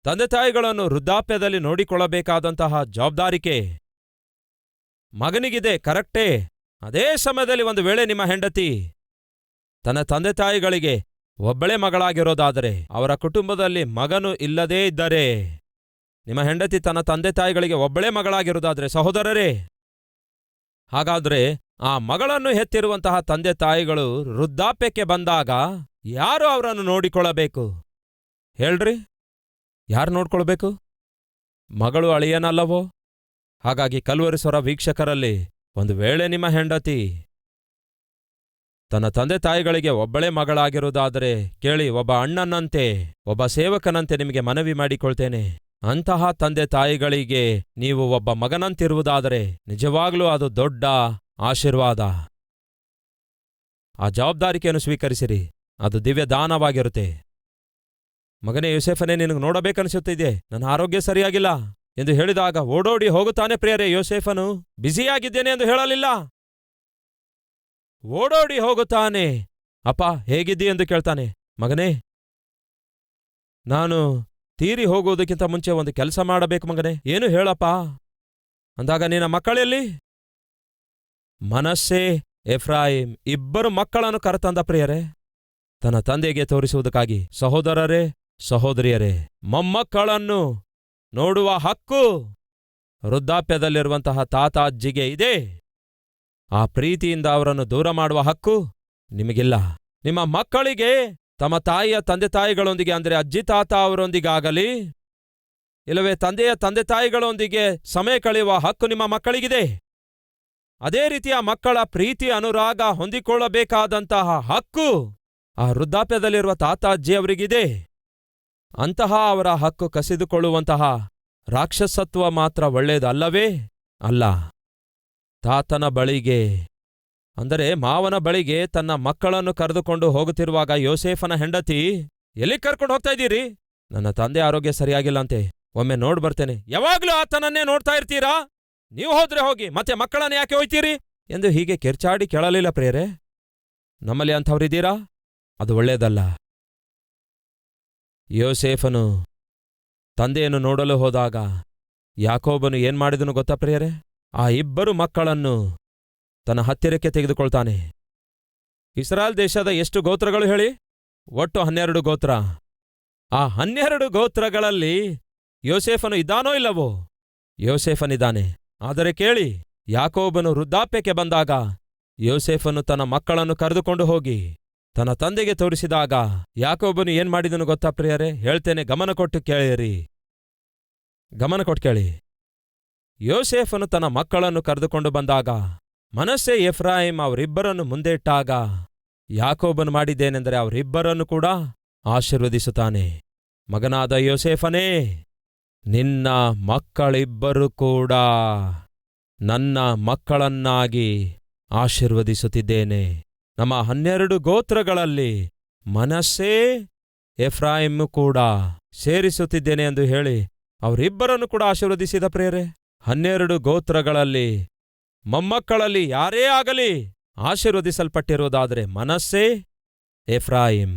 ತಂದೆ ತಾಯಿಗಳನ್ನು ವೃದ್ಧಾಪ್ಯದಲ್ಲಿ ನೋಡಿಕೊಳ್ಳಬೇಕಾದಂತಹ ಜವಾಬ್ದಾರಿಕೆ ಮಗನಿಗಿದೆ. ಕರೆಕ್ಟೇ. ಅದೇ ಸಮಯದಲ್ಲಿ ಒಂದು ವೇಳೆ ನಿಮ್ಮ ಹೆಂಡತಿ ತನ್ನ ತಂದೆ ತಾಯಿಗಳಿಗೆ ಒಬ್ಬಳೇ ಮಗಳಾಗಿರೋದಾದರೆ ಅವರ ಕುಟುಂಬದಲ್ಲಿ ಮಗನು ಇಲ್ಲದೇ ಇದ್ದರೆ ನಿಮ್ಮ ಹೆಂಡತಿ ತನ್ನ ತಂದೆ ತಾಯಿಗಳಿಗೆ ಒಬ್ಬಳೇ ಮಗಳಾಗಿರೋದಾದರೆ ಸಹೋದರರೇ, ಹಾಗಾದ್ರೆ ಆ ಮಗಳನ್ನು ಹೆತ್ತಿರುವಂತಹ ತಂದೆ ತಾಯಿಗಳು ವೃದ್ಧಾಪ್ಯಕ್ಕೆ ಬಂದಾಗ ಯಾರು ಅವರನ್ನು ನೋಡಿಕೊಳ್ಳಬೇಕು? ಹೇಳ್ರಿ, ಯಾರು ನೋಡ್ಕೊಳ್ಬೇಕು? ಮಗಳು ಅಳಿಯನಲ್ಲವೋ? ಹಾಗಾಗಿ ಕಲ್ವರಿಸೋರ ವೀಕ್ಷಕರಲ್ಲಿ ಒಂದು ವೇಳೆ ನಿಮ್ಮ ಹೆಂಡತಿ ತನ್ನ ತಂದೆ ತಾಯಿಗಳಿಗೆ ಒಬ್ಬಳೇ ಮಗಳಾಗಿರುವುದಾದರೆ ಕೇಳಿ, ಒಬ್ಬ ಅಣ್ಣನಂತೆ, ಒಬ್ಬ ಸೇವಕನಂತೆ ನಿಮಗೆ ಮನವಿ ಮಾಡಿಕೊಳ್ತೇನೆ. ಅಂತಹ ತಂದೆ ತಾಯಿಗಳಿಗೆ ನೀವು ಒಬ್ಬ ಮಗನಂತಿರುವುದಾದರೆ ನಿಜವಾಗ್ಲೂ ಅದು ದೊಡ್ಡ ಆಶೀರ್ವಾದ. ಆ ಜವಾಬ್ದಾರಿಕೆಯನ್ನು ಸ್ವೀಕರಿಸಿರಿ, ಅದು ದಿವ್ಯ ದಾನವಾಗಿರುತ್ತೆ ಮಗನೇ, ಯೋಸೆಫನೇ, ನಿನಗೆ ನೋಡಬೇಕನ್ಸುತ್ತಿದೆ ನನ್ನ ಆರೋಗ್ಯ ಸರಿಯಾಗಿಲ್ಲ. ಎಂದು ಹೇಳಿದಾಗ ಓಡೋಡಿ ಹೋಗುತ್ತಾನೆ ಪ್ರಿಯರೇ ಯೋಸೇಫನು, ಬ್ಯುಸಿಯಾಗಿದ್ದೇನೆ ಎಂದು ಹೇಳಲಿಲ್ಲ. ಓಡೋಡಿ ಹೋಗುತ್ತಾನೆ. ಅಪ್ಪ, ಹೇಗಿದ್ದೀ? ಎಂದು ಕೇಳ್ತಾನೆ. ಮಗನೇ, ನಾನು ತೀರಿ ಹೋಗುವುದಕ್ಕಿಂತ ಮುಂಚೆ ಒಂದು ಕೆಲಸ ಮಾಡಬೇಕು ಮಗನೇ. ಏನು ಹೇಳಪ್ಪ? ಅಂದಾಗ ನಿನ್ನ ಮಕ್ಕಳೆಲ್ಲಿ? ಮನಸ್ಸೇ ಎಫ್ರಾಯಿಂ ಇಬ್ಬರು ಮಕ್ಕಳನ್ನು ಕರೆತಂದ ಪ್ರಿಯರೇ, ತನ್ನ ತಂದೆಗೆ ತೋರಿಸುವುದಕ್ಕಾಗಿ ಸಹೋದರರೇ, ಸಹೋದರಿಯರೇ, ಮೊಮ್ಮಕ್ಕಳನ್ನು ನೋಡುವ ಹಕ್ಕು ವೃದ್ಧಾಪ್ಯದಲ್ಲಿರುವಂತಹ ತಾತ ಅಜ್ಜಿಗೆ ಇದೆ. ಆ ಪ್ರೀತಿಯಿಂದ ಅವರನ್ನು ದೂರ ಮಾಡುವ ಹಕ್ಕು ನಿಮಗಿಲ್ಲ. ನಿಮ್ಮ ಮಕ್ಕಳಿಗೆ ತಮ್ಮ ತಾಯಿಯ ತಂದೆ ತಾಯಿಗಳೊಂದಿಗೆ, ಅಂದರೆ ಅಜ್ಜಿ ತಾತ ಅವರೊಂದಿಗಾಗಲಿ, ಇಲ್ಲವೇ ತಂದೆಯ ತಂದೆ ತಾಯಿಗಳೊಂದಿಗೆ ಸಮಯ ಕಳೆಯುವ ಹಕ್ಕು ನಿಮ್ಮ ಮಕ್ಕಳಿಗಿದೆ. ಅದೇ ರೀತಿಯ ಮಕ್ಕಳ ಪ್ರೀತಿ ಅನುರಾಗ ಹೊಂದಿಕೊಳ್ಳಬೇಕಾದಂತಹ ಹಕ್ಕು ಆ ವೃದ್ಧಾಪ್ಯದಲ್ಲಿರುವ ತಾತ ಅಜ್ಜಿಯವರಿಗಿದೆ ಅಂತಹ ಅವರ ಹಕ್ಕು ಕಸಿದುಕೊಳ್ಳುವಂತಹ ರಾಕ್ಷಸತ್ವ ಮಾತ್ರ ಒಳ್ಳೆಯದಲ್ಲವೇ? ಅಲ್ಲ. ತಾತನ ಬಳಿಗೆ, ಅಂದರೆ ಮಾವನ ಬಳಿಗೆ ತನ್ನ ಮಕ್ಕಳನ್ನು ಕರೆದುಕೊಂಡು ಹೋಗುತ್ತಿರುವಾಗ ಯೋಸೇಫನ ಹೆಂಡತಿ ಎಲ್ಲಿ ಕರ್ಕೊಂಡು ಹೋಗ್ತಾ ಇದ್ದೀರಿ? ನನ್ನ ತಂದೆ ಆರೋಗ್ಯ ಸರಿಯಾಗಿಲ್ಲ ಅಂತೆ ಒಮ್ಮೆ ನೋಡ್ ಬರ್ತೇನೆ. ಯಾವಾಗ್ಲೂ ಆತನನ್ನೇ ನೋಡ್ತಾ ಇರ್ತೀರಾ? ನೀವು ಹೋದ್ರೆ ಹೋಗಿ, ಮತ್ತೆ ಮಕ್ಕಳನ್ನ ಯಾಕೆ ಹೋಯ್ತೀರಿ? ಎಂದು ಹೀಗೆ ಕೆರ್ಚಾಡಿ ಕೇಳಲಿಲ್ಲ ಪ್ರೇರೆ. ನಮ್ಮಲ್ಲಿ ಅಂಥವ್ರಿದ್ದೀರಾ? ಅದು ಒಳ್ಳೆಯದಲ್ಲ. ಯೋಸೇಫನು ತಂದೆಯನ್ನು ನೋಡಲು ಹೋದಾಗ ಯಾಕೋಬನು ಏನ್ ಮಾಡಿದನು ಗೊತ್ತಾ ಪ್ರಿಯರೇ? ಆ ಇಬ್ಬರು ಮಕ್ಕಳನ್ನು ತನ್ನ ಹತ್ತಿರಕ್ಕೆ ತೆಗೆದುಕೊಳ್ತಾನೆ. ಇಸ್ರಾಲ್ ದೇಶದ ಎಷ್ಟು ಗೋತ್ರಗಳು ಹೇಳಿ? ಒಟ್ಟು ಹನ್ನೆರಡು ಗೋತ್ರ. ಆ ಹನ್ನೆರಡು ಗೋತ್ರಗಳಲ್ಲಿ ಯೋಸೇಫನು ಇದ್ದಾನೋ ಇಲ್ಲವೋ? ಯೋಸೇಫನಿದ್ದಾನೆ. ಆದರೆ ಕೇಳಿ, ಯಾಕೋಬನು ವೃದ್ಧಾಪ್ಯಕ್ಕೆ ಬಂದಾಗ ಯೋಸೇಫನು ತನ್ನ ಮಕ್ಕಳನ್ನು ಕರೆದುಕೊಂಡು ಹೋಗಿ ತನ್ನ ತಂದೆಗೆ ತೋರಿಸಿದಾಗ ಯಾಕೊಬ್ಬನು ಏನ್ ಮಾಡಿದನು ಗೊತ್ತಾ ಪ್ರಿಯರೇ? ಹೇಳ್ತೇನೆ, ಗಮನ ಕೊಟ್ಟು ಕೇಳಿರಿ. ಗಮನ ಕೊಟ್ಟು ಕೇಳಿ. ಯೋಸೇಫನು ತನ್ನ ಮಕ್ಕಳನ್ನು ಕರೆದುಕೊಂಡು ಬಂದಾಗ ಮನಸ್ಸೆ ಎಫ್ರಾಹಿಂ ಅವರಿಬ್ಬರನ್ನು ಮುಂದೆ ಇಟ್ಟಾಗ ಯಾಕೋಬನು ಮಾಡಿದ್ದೇನೆಂದರೆ ಅವರಿಬ್ಬರನ್ನು ಕೂಡ ಆಶೀರ್ವದಿಸುತ್ತಾನೆ. ಮಗನಾದ ಯೋಸೇಫನೇ, ನಿನ್ನ ಮಕ್ಕಳಿಬ್ಬರು ಕೂಡ ನನ್ನ ಮಕ್ಕಳನ್ನಾಗಿ ಆಶೀರ್ವದಿಸುತ್ತಿದ್ದೇನೆ. ನಮ್ಮ ಹನ್ನೆರಡು ಗೋತ್ರಗಳಲ್ಲಿ ಮನಸ್ಸೇ ಎಫ್ರಾಯಿಮ್ ಕೂಡ ಸೇರಿಸುತ್ತಿದ್ದೇನೆ ಎಂದು ಹೇಳಿ ಅವರಿಬ್ಬರನ್ನು ಕೂಡ ಆಶೀರ್ವದಿಸಿದ ಪ್ರೇರೆ ಹನ್ನೆರಡು ಗೋತ್ರಗಳಲ್ಲಿ ಮೊಮ್ಮಕ್ಕಳಲ್ಲಿ ಯಾರೇ ಆಗಲಿ ಆಶೀರ್ವದಿಸಲ್ಪಟ್ಟಿರುವುದಾದರೆ ಮನಸ್ಸೇ ಎಫ್ರಾಯಿಂ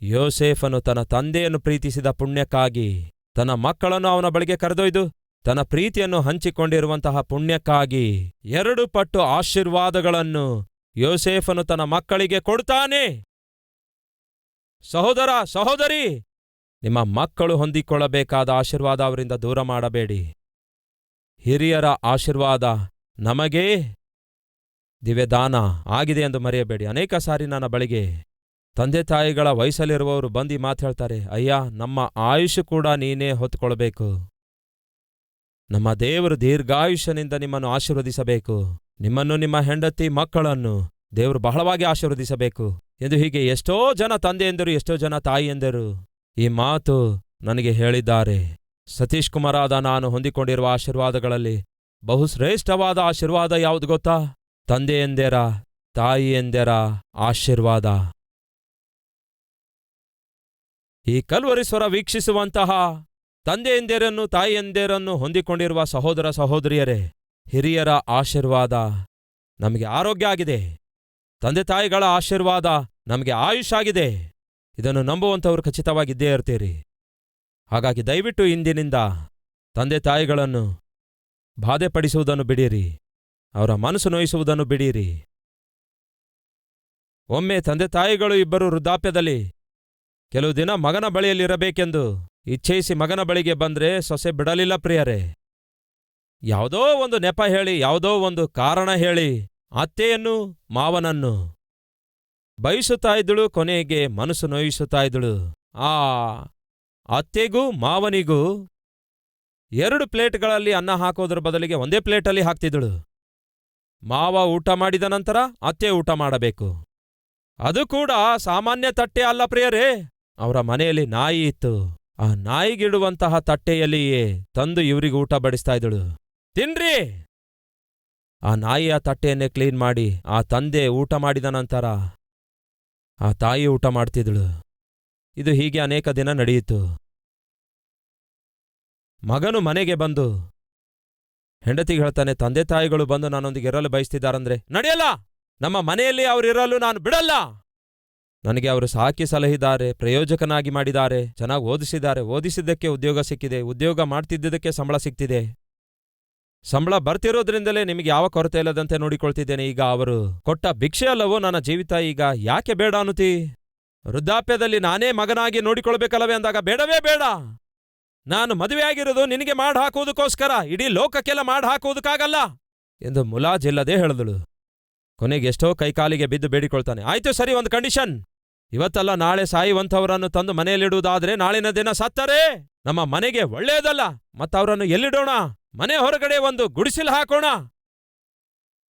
ಯೋಸೇಫನು ತನ್ನ ತಂದೆಯನ್ನು ಪ್ರೀತಿಸಿದ ಪುಣ್ಯಕ್ಕಾಗಿ ತನ್ನ ಮಕ್ಕಳನ್ನು ಅವನ ಬಳಿಗೆ ಕರೆದೊಯ್ದು ತನ್ನ ಪ್ರೀತಿಯನ್ನು ಹಂಚಿಕೊಂಡಿರುವಂತಹ ಪುಣ್ಯಕ್ಕಾಗಿ ಎರಡು ಪಟ್ಟು ಆಶೀರ್ವಾದಗಳನ್ನು ಯೋಸೇಫನು ತನ್ನ ಮಕ್ಕಳಿಗೆ ಕೊಡ್ತಾನೆ. ಸಹೋದರ, ಸಹೋದರಿ, ನಿಮ್ಮ ಮಕ್ಕಳು ಹೊಂದಿಕೊಳ್ಳಬೇಕಾದ ಆಶೀರ್ವಾದ ಅವರಿಂದ ದೂರ ಮಾಡಬೇಡಿ. ಹಿರಿಯರ ಆಶೀರ್ವಾದ ನಮಗೇ ದಿವ್ಯದಾನ ಆಗಿದೆ ಎಂದು ಮರೆಯಬೇಡಿ. ಅನೇಕ ಸಾರಿ ನನ್ನ ಬಳಿಗೆ ತಂದೆ ತಾಯಿಗಳ ವಯಸ್ಸಲ್ಲಿರುವವರು ಬಂದು ಮಾತಾಡ್ತಾರೆ ಅಯ್ಯ, ನಮ್ಮ ಆಯುಷ್ ಕೂಡ ನೀನೇ ಹೊತ್ಕೊಳ್ಬೇಕು. ನಮ್ಮ ದೇವರು ದೀರ್ಘಾಯುಷ್ಯನಿಂದ ನಿಮ್ಮನ್ನು ಆಶೀರ್ವದಿಸಬೇಕು. ನಿಮ್ಮನ್ನು ನಿಮ್ಮ ಹೆಂಡತಿ ಮಕ್ಕಳನ್ನು ದೇವರು ಬಹಳವಾಗಿ ಆಶೀರ್ವದಿಸಬೇಕು ಎಂದು ಹೀಗೆ ಎಷ್ಟೋ ಜನ ತಂದೆಯೆಂದರು ಎಷ್ಟೋ ಜನ ತಾಯಿಯೆಂದರು ಈ ಮಾತು ನನಗೆ ಹೇಳಿದ್ದಾರೆ. ಸತೀಶ್ ಕುಮಾರಾದ ನಾನು ಹೊಂದಿಕೊಂಡಿರುವ ಆಶೀರ್ವಾದಗಳಲ್ಲಿ ಬಹುಶ್ರೇಷ್ಠವಾದ ಆಶೀರ್ವಾದ ಯಾವುದು ಗೊತ್ತಾ? ತಂದೆಯೆಂದೆರ ತಾಯಿಯೆಂದೆರ ಆಶೀರ್ವಾದ. ಈ ಕಲ್ವರಿಸ್ವರ ವೀಕ್ಷಿಸುವಂತಹ ತಂದೆಯೆಂದೇರನ್ನು ತಾಯಿಯೆಂದೇರನ್ನು ಹೊಂದಿಕೊಂಡಿರುವ ಸಹೋದರ ಸಹೋದರಿಯರೇ ಹಿರಿಯರ ಆಶೀರ್ವಾದ ನಮಗೆ ಆರೋಗ್ಯ ಆಗಿದೆ. ತಂದೆ ತಾಯಿಗಳ ಆಶೀರ್ವಾದ ನಮಗೆ ಆಯುಷ್ ಆಗಿದೆ. ಇದನ್ನು ನಂಬುವಂಥವ್ರು ಖಚಿತವಾಗಿದ್ದೇ ಇರ್ತೀರಿ. ಹಾಗಾಗಿ ದಯವಿಟ್ಟು ಇಂದಿನಿಂದ ತಂದೆ ತಾಯಿಗಳನ್ನು ಬಾಧೆಪಡಿಸುವುದನ್ನು ಬಿಡಿರಿ. ಅವರ ಮನಸ್ಸು ನೋಯಿಸುವುದನ್ನು ಬಿಡಿರಿ. ಒಮ್ಮೆ ತಂದೆ ತಾಯಿಗಳು ಇಬ್ಬರು ವೃದ್ಧಾಪ್ಯದಲ್ಲಿ ಕೆಲವು ದಿನ ಮಗನ ಬಳಿಯಲ್ಲಿರಬೇಕೆಂದು ಇಚ್ಛಯಿಸಿ ಮಗನ ಬಳಿಗೆ ಬಂದ್ರೆ ಸೊಸೆ ಬಿಡಲಿಲ್ಲ ಪ್ರಿಯರೇ. ಯಾವುದೋ ಒಂದು ನೆಪ ಹೇಳಿ, ಯಾವುದೋ ಒಂದು ಕಾರಣ ಹೇಳಿ, ಅತ್ತೆಯನ್ನು, ಮಾವನನ್ನು. ಬಯಸುತ್ತಾ ಇದ್ದಳು, ಕೊನೆಗೆ ಮನಸ್ಸು ನೋಯಿಸುತ್ತಾ ಇದ್ದಳು. ಆ ಅತ್ತೆಗೂ, ಮಾವನಿಗೂ ಎರಡು ಪ್ಲೇಟ್ಗಳಲ್ಲಿ ಅನ್ನ ಹಾಕೋದ್ರ ಬದಲಿಗೆ ಒಂದೇ ಪ್ಲೇಟಲ್ಲಿ ಹಾಕ್ತಿದ್ದಳು. ಮಾವ ಊಟ ಮಾಡಿದ ನಂತರ ಅತ್ತೆ ಊಟ ಮಾಡಬೇಕು. ಅದು ಕೂಡ ಸಾಮಾನ್ಯ ತಟ್ಟೆ ಅಲ್ಲ ಪ್ರಿಯರೇ. ಅವರ ಮನೆಯಲ್ಲಿ ನಾಯಿ ಇತ್ತು. ಆ ನಾಯಿಗಿಡುವಂತಹ ತಟ್ಟೆಯಲ್ಲಿಯೇ ತಂದು ಇವರಿಗೆ ಊಟ ಬಡಿಸ್ತಾ ಇದ್ದಳು. ತಿನ್ರಿ. ಆ ನಾಯಿಯ ತಟ್ಟೆಯನ್ನೇ ಕ್ಲೀನ್ ಮಾಡಿ, ಆ ತಂದೆ ಊಟ ಮಾಡಿದ ನಂತರ ಆ ತಾಯಿ ಊಟ ಮಾಡ್ತಿದ್ಳು ಇದು ಹೀಗೆ ಅನೇಕ ದಿನ ನಡೆಯಿತು. ಮಗನು ಮನೆಗೆ ಬಂದು ಹೆಂಡತಿಗೆ ಹೇಳ್ತಾನೆ, ತಂದೆ ತಾಯಿಗಳು ಬಂದು ನಾನೊಂದಿಗೆ ಇರಲು ಬಯಸ್ತಿದ್ದಾರಂದ್ರೆ, ನಡೆಯಲ್ಲ! ನಮ್ಮ ಮನೆಯಲ್ಲಿ ಅವರಿರಲು ನಾನು ಬಿಡಲ್ಲ! ನನಗೆ ಅವರು ಸಾಕಿ ಸಲಹಿದ್ದಾರೆ, ಪ್ರಯೋಜಕನಾಗಿ ಮಾಡಿದ್ದಾರೆ, ಚೆನ್ನಾಗಿ ಓದಿಸಿದ್ದಾರೆ, ಓದಿಸಿದ್ದಕ್ಕೆ ಉದ್ಯೋಗ ಸಿಕ್ಕಿದೆ, ಉದ್ಯೋಗ ಮಾಡ್ತಿದ್ದುದಕ್ಕೆ ಸಂಬಳ ಸಿಕ್ತಿದೆ. ಸಂಬಳ ಬರ್ತಿರೋದ್ರಿಂದಲೇ ನಿಮಗೆ ಯಾವ ಕೊರತೆ ಇಲ್ಲದಂತೆ ನೋಡಿಕೊಳ್ತಿದ್ದೇನೆ. ಈಗ ಅವರು ಕೊಟ್ಟ ಭಿಕ್ಷೆ ಅಲ್ಲವೋ ನನ್ನ ಜೀವಿತ, ಈಗ ಯಾಕೆ ಬೇಡ ಅನ್ನುತ್ತಿ? ವೃದ್ಧಾಪ್ಯದಲ್ಲಿ ನಾನೇ ಮಗನಾಗಿ ನೋಡಿಕೊಳ್ಬೇಕಲ್ಲವೇ ಅಂದಾಗ ಬೇಡವೇ ಬೇಡ. ನಾನು ಮದುವೆಯಾಗಿರೋದು ನಿನಗೆ ಮಾಡ್ ಹಾಕುವುದಕ್ಕೋಸ್ಕರ, ಇಡೀ ಲೋಕಕ್ಕೆಲ್ಲ ಮಾಡ್ ಹಾಕುವುದಕ್ಕಾಗಲ್ಲ ಎಂದು ಮುಲಾಜಿಲ್ಲದೆ ಹೇಳಿದಳು. ಕೊನೆಗೆ ಎಷ್ಟೋ ಕೈಕಾಲಿಗೆ ಬಿದ್ದು ಬೇಡಿಕೊಳ್ತಾನೆ. ಆಯ್ತು ಸರಿ, ಒಂದು ಕಂಡೀಷನ್. ಇವತ್ತಲ್ಲ ನಾಳೆ ಸಾಯುವಂಥವರನ್ನು ತಂದು ಮನೆಯಲ್ಲಿಡುವುದಾದ್ರೆ ನಾಳಿನ ದಿನ ಸತ್ತರೆ. ನಮ್ಮ ಮನೆಗೆ ಒಳ್ಳೆಯದಲ್ಲ, ಮತ್ತವರನ್ನು ಎಲ್ಲಿಡೋಣ? ಮನೆ ಹೊರಗಡೆ ಒಂದು ಗುಡಿಸಿಲು ಹಾಕೋಣ.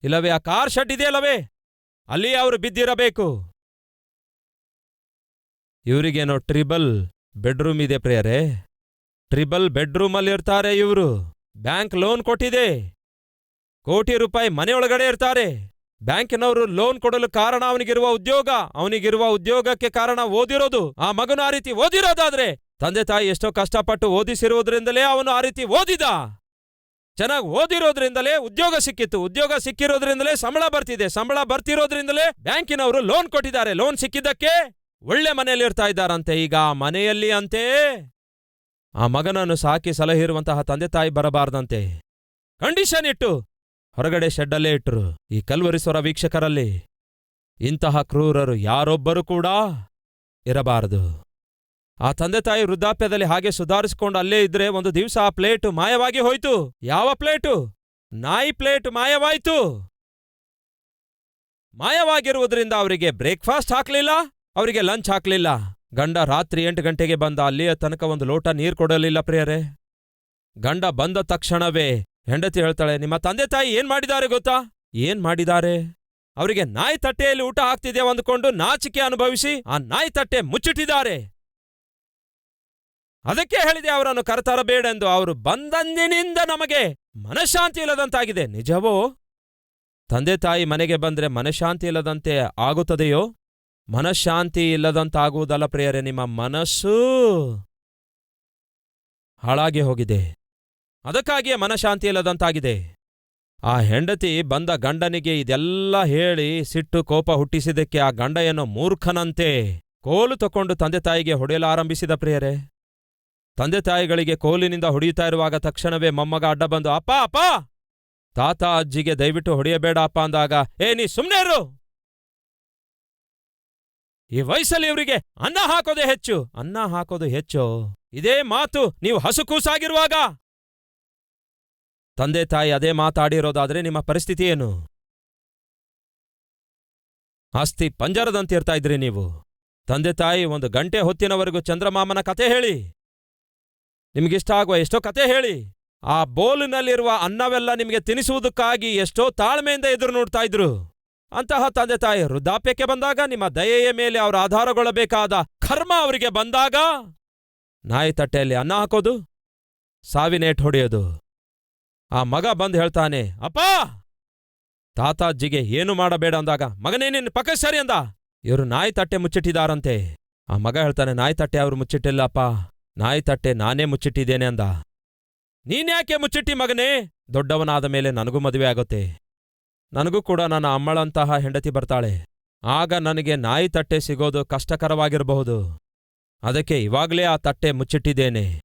ಇಲ್ಲವೇ, ಆ ಕಾರ್ ಶೆಡ್ ಇದೆಯಲ್ಲವೇ ಅಲ್ಲಿ ಅವರು ಬಿದ್ದಿರಬೇಕು. ಇವರಿಗೇನೋ ಟ್ರಿಬಲ್ ಬೆಡ್ರೂಮ್ ಇದೆ ಪ್ರಿಯರೇ. ಟ್ರಿಬಲ್ ಬೆಡ್ರೂಮಲ್ಲಿ ಇರ್ತಾರೆ ಇವರು. ಬ್ಯಾಂಕ್ ಲೋನ್ ಕೊಟ್ಟಿದೆ. ಕೋಟಿ ರೂಪಾಯಿ ಮನೆಯೊಳಗಡೆ ಇರ್ತಾರೆ. ಬ್ಯಾಂಕಿನವರು ಲೋನ್ ಕೊಡಲು ಕಾರಣ ಅವನಿಗಿರುವ ಉದ್ಯೋಗ, ಅವನಿಗಿರುವ ಉದ್ಯೋಗಕ್ಕೆ ಕಾರಣ ಓದಿರೋದು. ಆ ಮಗನು ಆ ರೀತಿ ಓದಿರೋದಾದ್ರೆ, ತಂದೆ ತಾಯಿ ಎಷ್ಟೋ ಕಷ್ಟಪಟ್ಟು ಓದಿಸಿರುವುದರಿಂದಲೇ ಅವನು ಆ ರೀತಿ ಓದಿದ. ಚೆನ್ನಾಗಿ ಓದಿರೋದ್ರಿಂದಲೇ ಉದ್ಯೋಗ ಸಿಕ್ಕಿತ್ತು. ಉದ್ಯೋಗ ಸಿಕ್ಕಿರೋದ್ರಿಂದಲೇ ಸಂಬಳ ಬರ್ತಿದೆ. ಸಂಬಳ ಬರ್ತಿರೋದ್ರಿಂದಲೇ ಬ್ಯಾಂಕಿನವರು ಲೋನ್ ಕೊಟ್ಟಿದ್ದಾರೆ. ಲೋನ್ ಸಿಕ್ಕಿದ್ದಕ್ಕೆ ಒಳ್ಳೆ ಮನೆಯಲ್ಲಿ ಇರ್ತಾ ಇದ್ದಾರಂತೆ. ಈಗ ಮನೆಯಲ್ಲಿ ಅಂತೆ ಆ ಮಗನನ್ನು ಸಾಕಿ ಸಲಹಿರುವಂತಹ ತಂದೆ ತಾಯಿ ಬರಬಾರ್ದಂತೆ. ಕಂಡೀಷನ್ ಇಟ್ಟು ಹೊರಗಡೆ ಶೆಡ್ಡಲ್ಲೇ ಇಟ್ಟರು ಈ ಕಲ್ವರಿಸುವರ ವೀಕ್ಷಕರಲ್ಲಿ ಇಂತಹ ಕ್ರೂರರು ಯಾರೊಬ್ಬರು ಕೂಡ ಇರಬಾರದು. ಆ ತಂದೆ ತಾಯಿ ವೃದ್ಧಾಪ್ಯದಲ್ಲಿ ಹಾಗೆ ಸುಧಾರಿಸಿಕೊಂಡು ಅಲ್ಲೇ ಇದ್ರೆ ಒಂದು ದಿವಸ ಆ ಪ್ಲೇಟು ಮಾಯವಾಗಿ ಹೋಯ್ತು. ಯಾವ ಪ್ಲೇಟು? ನಾಯಿ ಪ್ಲೇಟ್ ಮಾಯವಾಯ್ತು. ಮಾಯವಾಗಿರುವುದರಿಂದ ಅವರಿಗೆ ಬ್ರೇಕ್ಫಾಸ್ಟ್ ಹಾಕ್ಲಿಲ್ಲ, ಅವರಿಗೆ ಲಂಚ್ ಹಾಕ್ಲಿಲ್ಲ. ಗಂಡ ರಾತ್ರಿ ಎಂಟು ಗಂಟೆಗೆ ಬಂದ ಅಲ್ಲಿಯ ತನಕ ಒಂದು ಲೋಟ ನೀರು ಕೊಡಲಿಲ್ಲ ಪ್ರಿಯರೇ. ಗಂಡ ಬಂದ ತಕ್ಷಣವೇ ಹೆಂಡತಿ ಹೇಳ್ತಾಳೆ, ನಿಮ್ಮ ತಂದೆ ತಾಯಿ ಏನ್ ಮಾಡಿದ್ದಾರೆ ಗೊತ್ತಾ? ಏನ್ ಮಾಡಿದ್ದಾರೆ? ಅವರಿಗೆ ನಾಯಿ ತಟ್ಟೆಯಲ್ಲಿ ಊಟ ಹಾಕ್ತಿದ್ದೇವೆ ಅಂದ್ಕೊಂಡು ನಾಚಿಕೆ ಅನುಭವಿಸಿ ಆ ನಾಯಿ ತಟ್ಟೆ ಮುಚ್ಚಿಟ್ಟಿದ್ದಾರೆ. ಅದಕ್ಕೆ ಹೇಳಿದೆ, ಅವರನ್ನು ಕರೆತರಬೇಡೆಂದು ಅವರು ಬಂದಂದಿನಿಂದ ನಮಗೆ ಮನಃಶಾಂತಿ ಇಲ್ಲದಂತಾಗಿದೆ. ನಿಜವೋ, ತಂದೆ ತಾಯಿ ಮನೆಗೆ ಬಂದ್ರೆ ಮನಃಶಾಂತಿ ಇಲ್ಲದಂತೆ ಆಗುತ್ತದೆಯೋ? ಮನಃಶಾಂತಿ ಇಲ್ಲದಂತಾಗುವುದಲ್ಲ ಪ್ರಿಯರೇ, ನಿಮ್ಮ ಮನಸ್ಸು ಹಾಳಾಗಿ ಹೋಗಿದೆ. ಅದಕ್ಕಾಗಿಯೇ ಮನಃಶಾಂತಿ ಇಲ್ಲದಂತಾಗಿದೆ. ಆ ಹೆಂಡತಿ ಬಂದ ಗಂಡನಿಗೆ ಇದೆಲ್ಲ ಹೇಳಿ ಸಿಟ್ಟು ಕೋಪ ಹುಟ್ಟಿಸಿದ್ದಕ್ಕೆ ಆ ಗಂಡ ಮೂರ್ಖನಂತೆ ಕೋಲು ತಕೊಂಡು ತಂದೆ ತಾಯಿಗೆ ಹೊಡೆಯಲಾರಂಭಿಸಿದ ಪ್ರಿಯರೇ. ತಂದೆ ತಾಯಿಗಳಿಗೆ ಕೋಲಿನಿಂದ ಹೊಡೆಯುತ್ತಾ ಇರುವಾಗ ತಕ್ಷಣವೇ ಮೊಮ್ಮಗ ಅಡ್ಡ ಬಂದು, ಅಪ್ಪ ಅಪ್ಪ! ತಾತ ಅಜ್ಜಿಗೆ ದಯವಿಟ್ಟು ಹೊಡೆಯಬೇಡ ಅಪ್ಪ ಅಂದಾಗ, ಏ, ನೀ ಸುಮ್ಮನೆ ಇರು! ಈ ವಯಸ್ಸಲ್ಲಿ ಇವರಿಗೆ ಅನ್ನ ಹಾಕೋದೇ ಹೆಚ್ಚು. ಅನ್ನ ಹಾಕೋದು ಹೆಚ್ಚು? ಇದೇ ಮಾತು ನೀವು ಹಸು ಕೂಸಾಗಿರುವಾಗ ತಂದೆ ತಾಯಿ ಅದೇ ಮಾತಾಡಿರೋದಾದ್ರೆ ನಿಮ್ಮ ಪರಿಸ್ಥಿತಿ ಏನು? ಆಸ್ತಿ ಪಂಜರದಂತಿರ್ತಾ ಇದ್ರಿ ನೀವು. ತಂದೆ ತಾಯಿ, ಒಂದು ಗಂಟೆ ಹೊತ್ತಿನವರೆಗೂ ಚಂದ್ರಮಾಮನ ಕತೆ ಹೇಳಿ. ನಿಮ್ಗಿಷ್ಟ ಆಗುವ ಎಷ್ಟೋ ಕತೆ ಹೇಳಿ. ಆ ಬೋಲಿನಲ್ಲಿರುವ ಅನ್ನವೆಲ್ಲ ನಿಮಗೆ ತಿನಿಸುವುದಕ್ಕಾಗಿ ಎಷ್ಟೋ ತಾಳ್ಮೆಯಿಂದ ಎದುರು ನೋಡ್ತಾ ಇದ್ರು. ಅಂತಹ ತಂದೆ ತಾಯಿ ವೃದ್ಧಾಪ್ಯಕ್ಕೆ ಬಂದಾಗ ನಿಮ್ಮ ದಯೆಯ ಮೇಲೆ ಅವರು ಆಧಾರಗೊಳ್ಳಬೇಕಾದ ಕರ್ಮ ಅವರಿಗೆ ಬಂದಾಗ ನಾಯಿ ತಟ್ಟೆಯಲ್ಲಿ ಅನ್ನ ಹಾಕೋದು, ಸಾವಿನೇಟ್ ಹೊಡೆಯೋದು. ಆ ಮಗ ಬಂದು ಹೇಳ್ತಾನೆ, ಅಪ್ಪ ತಾತಾಜ್ಜಿಗೆ ಏನು ಮಾಡಬೇಡ ಅಂದಾಗ, ಮಗನೇ ನಿನ್ನ ಪಕ್ಕ ಸರಿ ಅಂದ. ಇವರು ನಾಯಿ ತಟ್ಟೆ ಮುಚ್ಚಿಟ್ಟಿದಾರಂತೆ ಆ ಮಗ ಹೇಳ್ತಾನೆ, ನಾಯಿ ತಟ್ಟೆ ಅವರು ಮುಚ್ಚಿಟ್ಟಿಲ್ಲಪ್ಪ. ನಾಯಿ ತಟ್ಟೆ ನಾನೇ ಮುಚ್ಚಿಟ್ಟಿದ್ದೇನೆ ಅಂದ. ನೀನ್ಯಾಕೆ ಮುಚ್ಚಿಟ್ಟಿ ಮಗನೇ? ದೊಡ್ಡವನಾದ ಮೇಲೆ ನನಗೂ ಮದುವೆ ಆಗುತ್ತೆ. ನನಗೂ ಕೂಡ ನನ್ನ ಅಮ್ಮಳಂತಹ ಹೆಂಡತಿ ಬರ್ತಾಳೆ. ಆಗ ನನಗೆ ನಾಯಿ ತಟ್ಟೆ ಸಿಗೋದು ಕಷ್ಟಕರವಾಗಿರಬಹುದು. ಅದಕ್ಕೆ ಇವಾಗಲೇ ಆ ತಟ್ಟೆ ಮುಚ್ಚಿಟ್ಟಿದ್ದೇನೆ.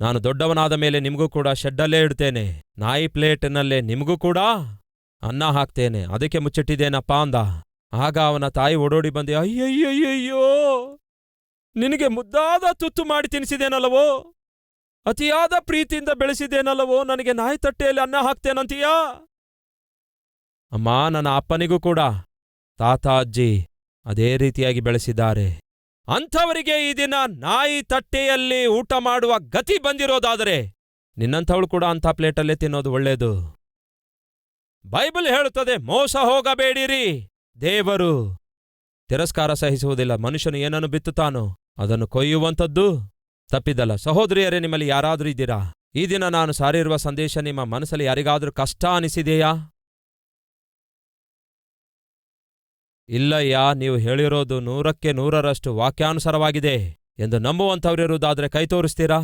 ನಾನು ದೊಡ್ಡವನಾದ ಮೇಲೆ ನಿಮಗೂ ಕೂಡ ಶೆಡ್ಡಲ್ಲೇ ಇಡ್ತೇನೆ. ನಾಯಿ ಪ್ಲೇಟ್ನಲ್ಲೇ ನಿಮಗೂ ಕೂಡ ಅನ್ನ ಹಾಕ್ತೇನೆ. ಅದಕ್ಕೆ ಮುಚ್ಚಿಟ್ಟಿದ್ದೇನಪ್ಪ ಅಂದ. ಆಗ ಅವನ ತಾಯಿ ಓಡೋಡಿ ಬಂದೆ, ಅಯ್ಯಯ್ಯಯ್ಯಯ್ಯೋ! ನಿನಗೆ ಮುದ್ದಾದ ತುತ್ತು ಮಾಡಿ ತಿನ್ನಿಸಿದೇನಲ್ಲವೋ? ಅತಿಯಾದ ಪ್ರೀತಿಯಿಂದ ಬೆಳೆಸಿದೇನಲ್ಲವೋ? ನನಗೆ ನಾಯಿ ತಟ್ಟೆಯಲ್ಲಿ ಅನ್ನ ಹಾಕ್ತೇನಂತೀಯಾ? ಅಮ್ಮ, ನನ್ನ ಅಪ್ಪನಿಗೂ ಕೂಡ. ತಾತ, ಅಜ್ಜಿ ಅದೇ ರೀತಿಯಾಗಿ ಬೆಳೆಸಿದ್ದಾರೆ. ಅಂಥವರಿಗೆ ಈ ದಿನ ನಾಯಿ ತಟ್ಟೆಯಲ್ಲಿ ಊಟ ಮಾಡುವ ಗತಿ ಬಂದಿರೋದಾದರೆ ನಿನ್ನಂಥವಳು ಕೂಡ ಅಂಥ ಪ್ಲೇಟಲ್ಲೇ ತಿನ್ನೋದು ಒಳ್ಳೇದು. ಬೈಬಲ್ ಹೇಳುತ್ತದೆ, ಮೋಸ ಹೋಗಬೇಡಿರಿ ದೇವರು. ತಿರಸ್ಕಾರ ಸಹಿಸುವುದಿಲ್ಲ. ಮನುಷ್ಯನು ಏನನ್ನು ಬಿತ್ತುತ್ತಾನೋ ಅದನ್ನು ಕೊಯ್ಯುವಂಥದ್ದು ತಪ್ಪಿದಲ್ಲ ಸಹೋದರಿಯರೇ, ನಿಮ್ಮಲ್ಲಿ ಯಾರಾದರೂ ಇದ್ದೀರಾ? ಈ ದಿನ ನಾನು ಸಾರಿರುವ ಸಂದೇಶ ನಿಮ್ಮ ಮನಸ್ಸಲ್ಲಿ ಯಾರಿಗಾದರೂ ಕಷ್ಟ ಅನಿಸಿದೆಯಾ? ಇಲ್ಲಯ್ಯ, ನೀವು ಹೇಳಿರೋದು ನೂರಕ್ಕೆ ನೂರರಷ್ಟು ವಾಕ್ಯಾನುಸಾರವಾಗಿದೆ ಎಂದು ನಂಬುವಂಥವರಿರುವುದಾದರೆ ಕೈ ತೋರಿಸ್ತೀರಾ?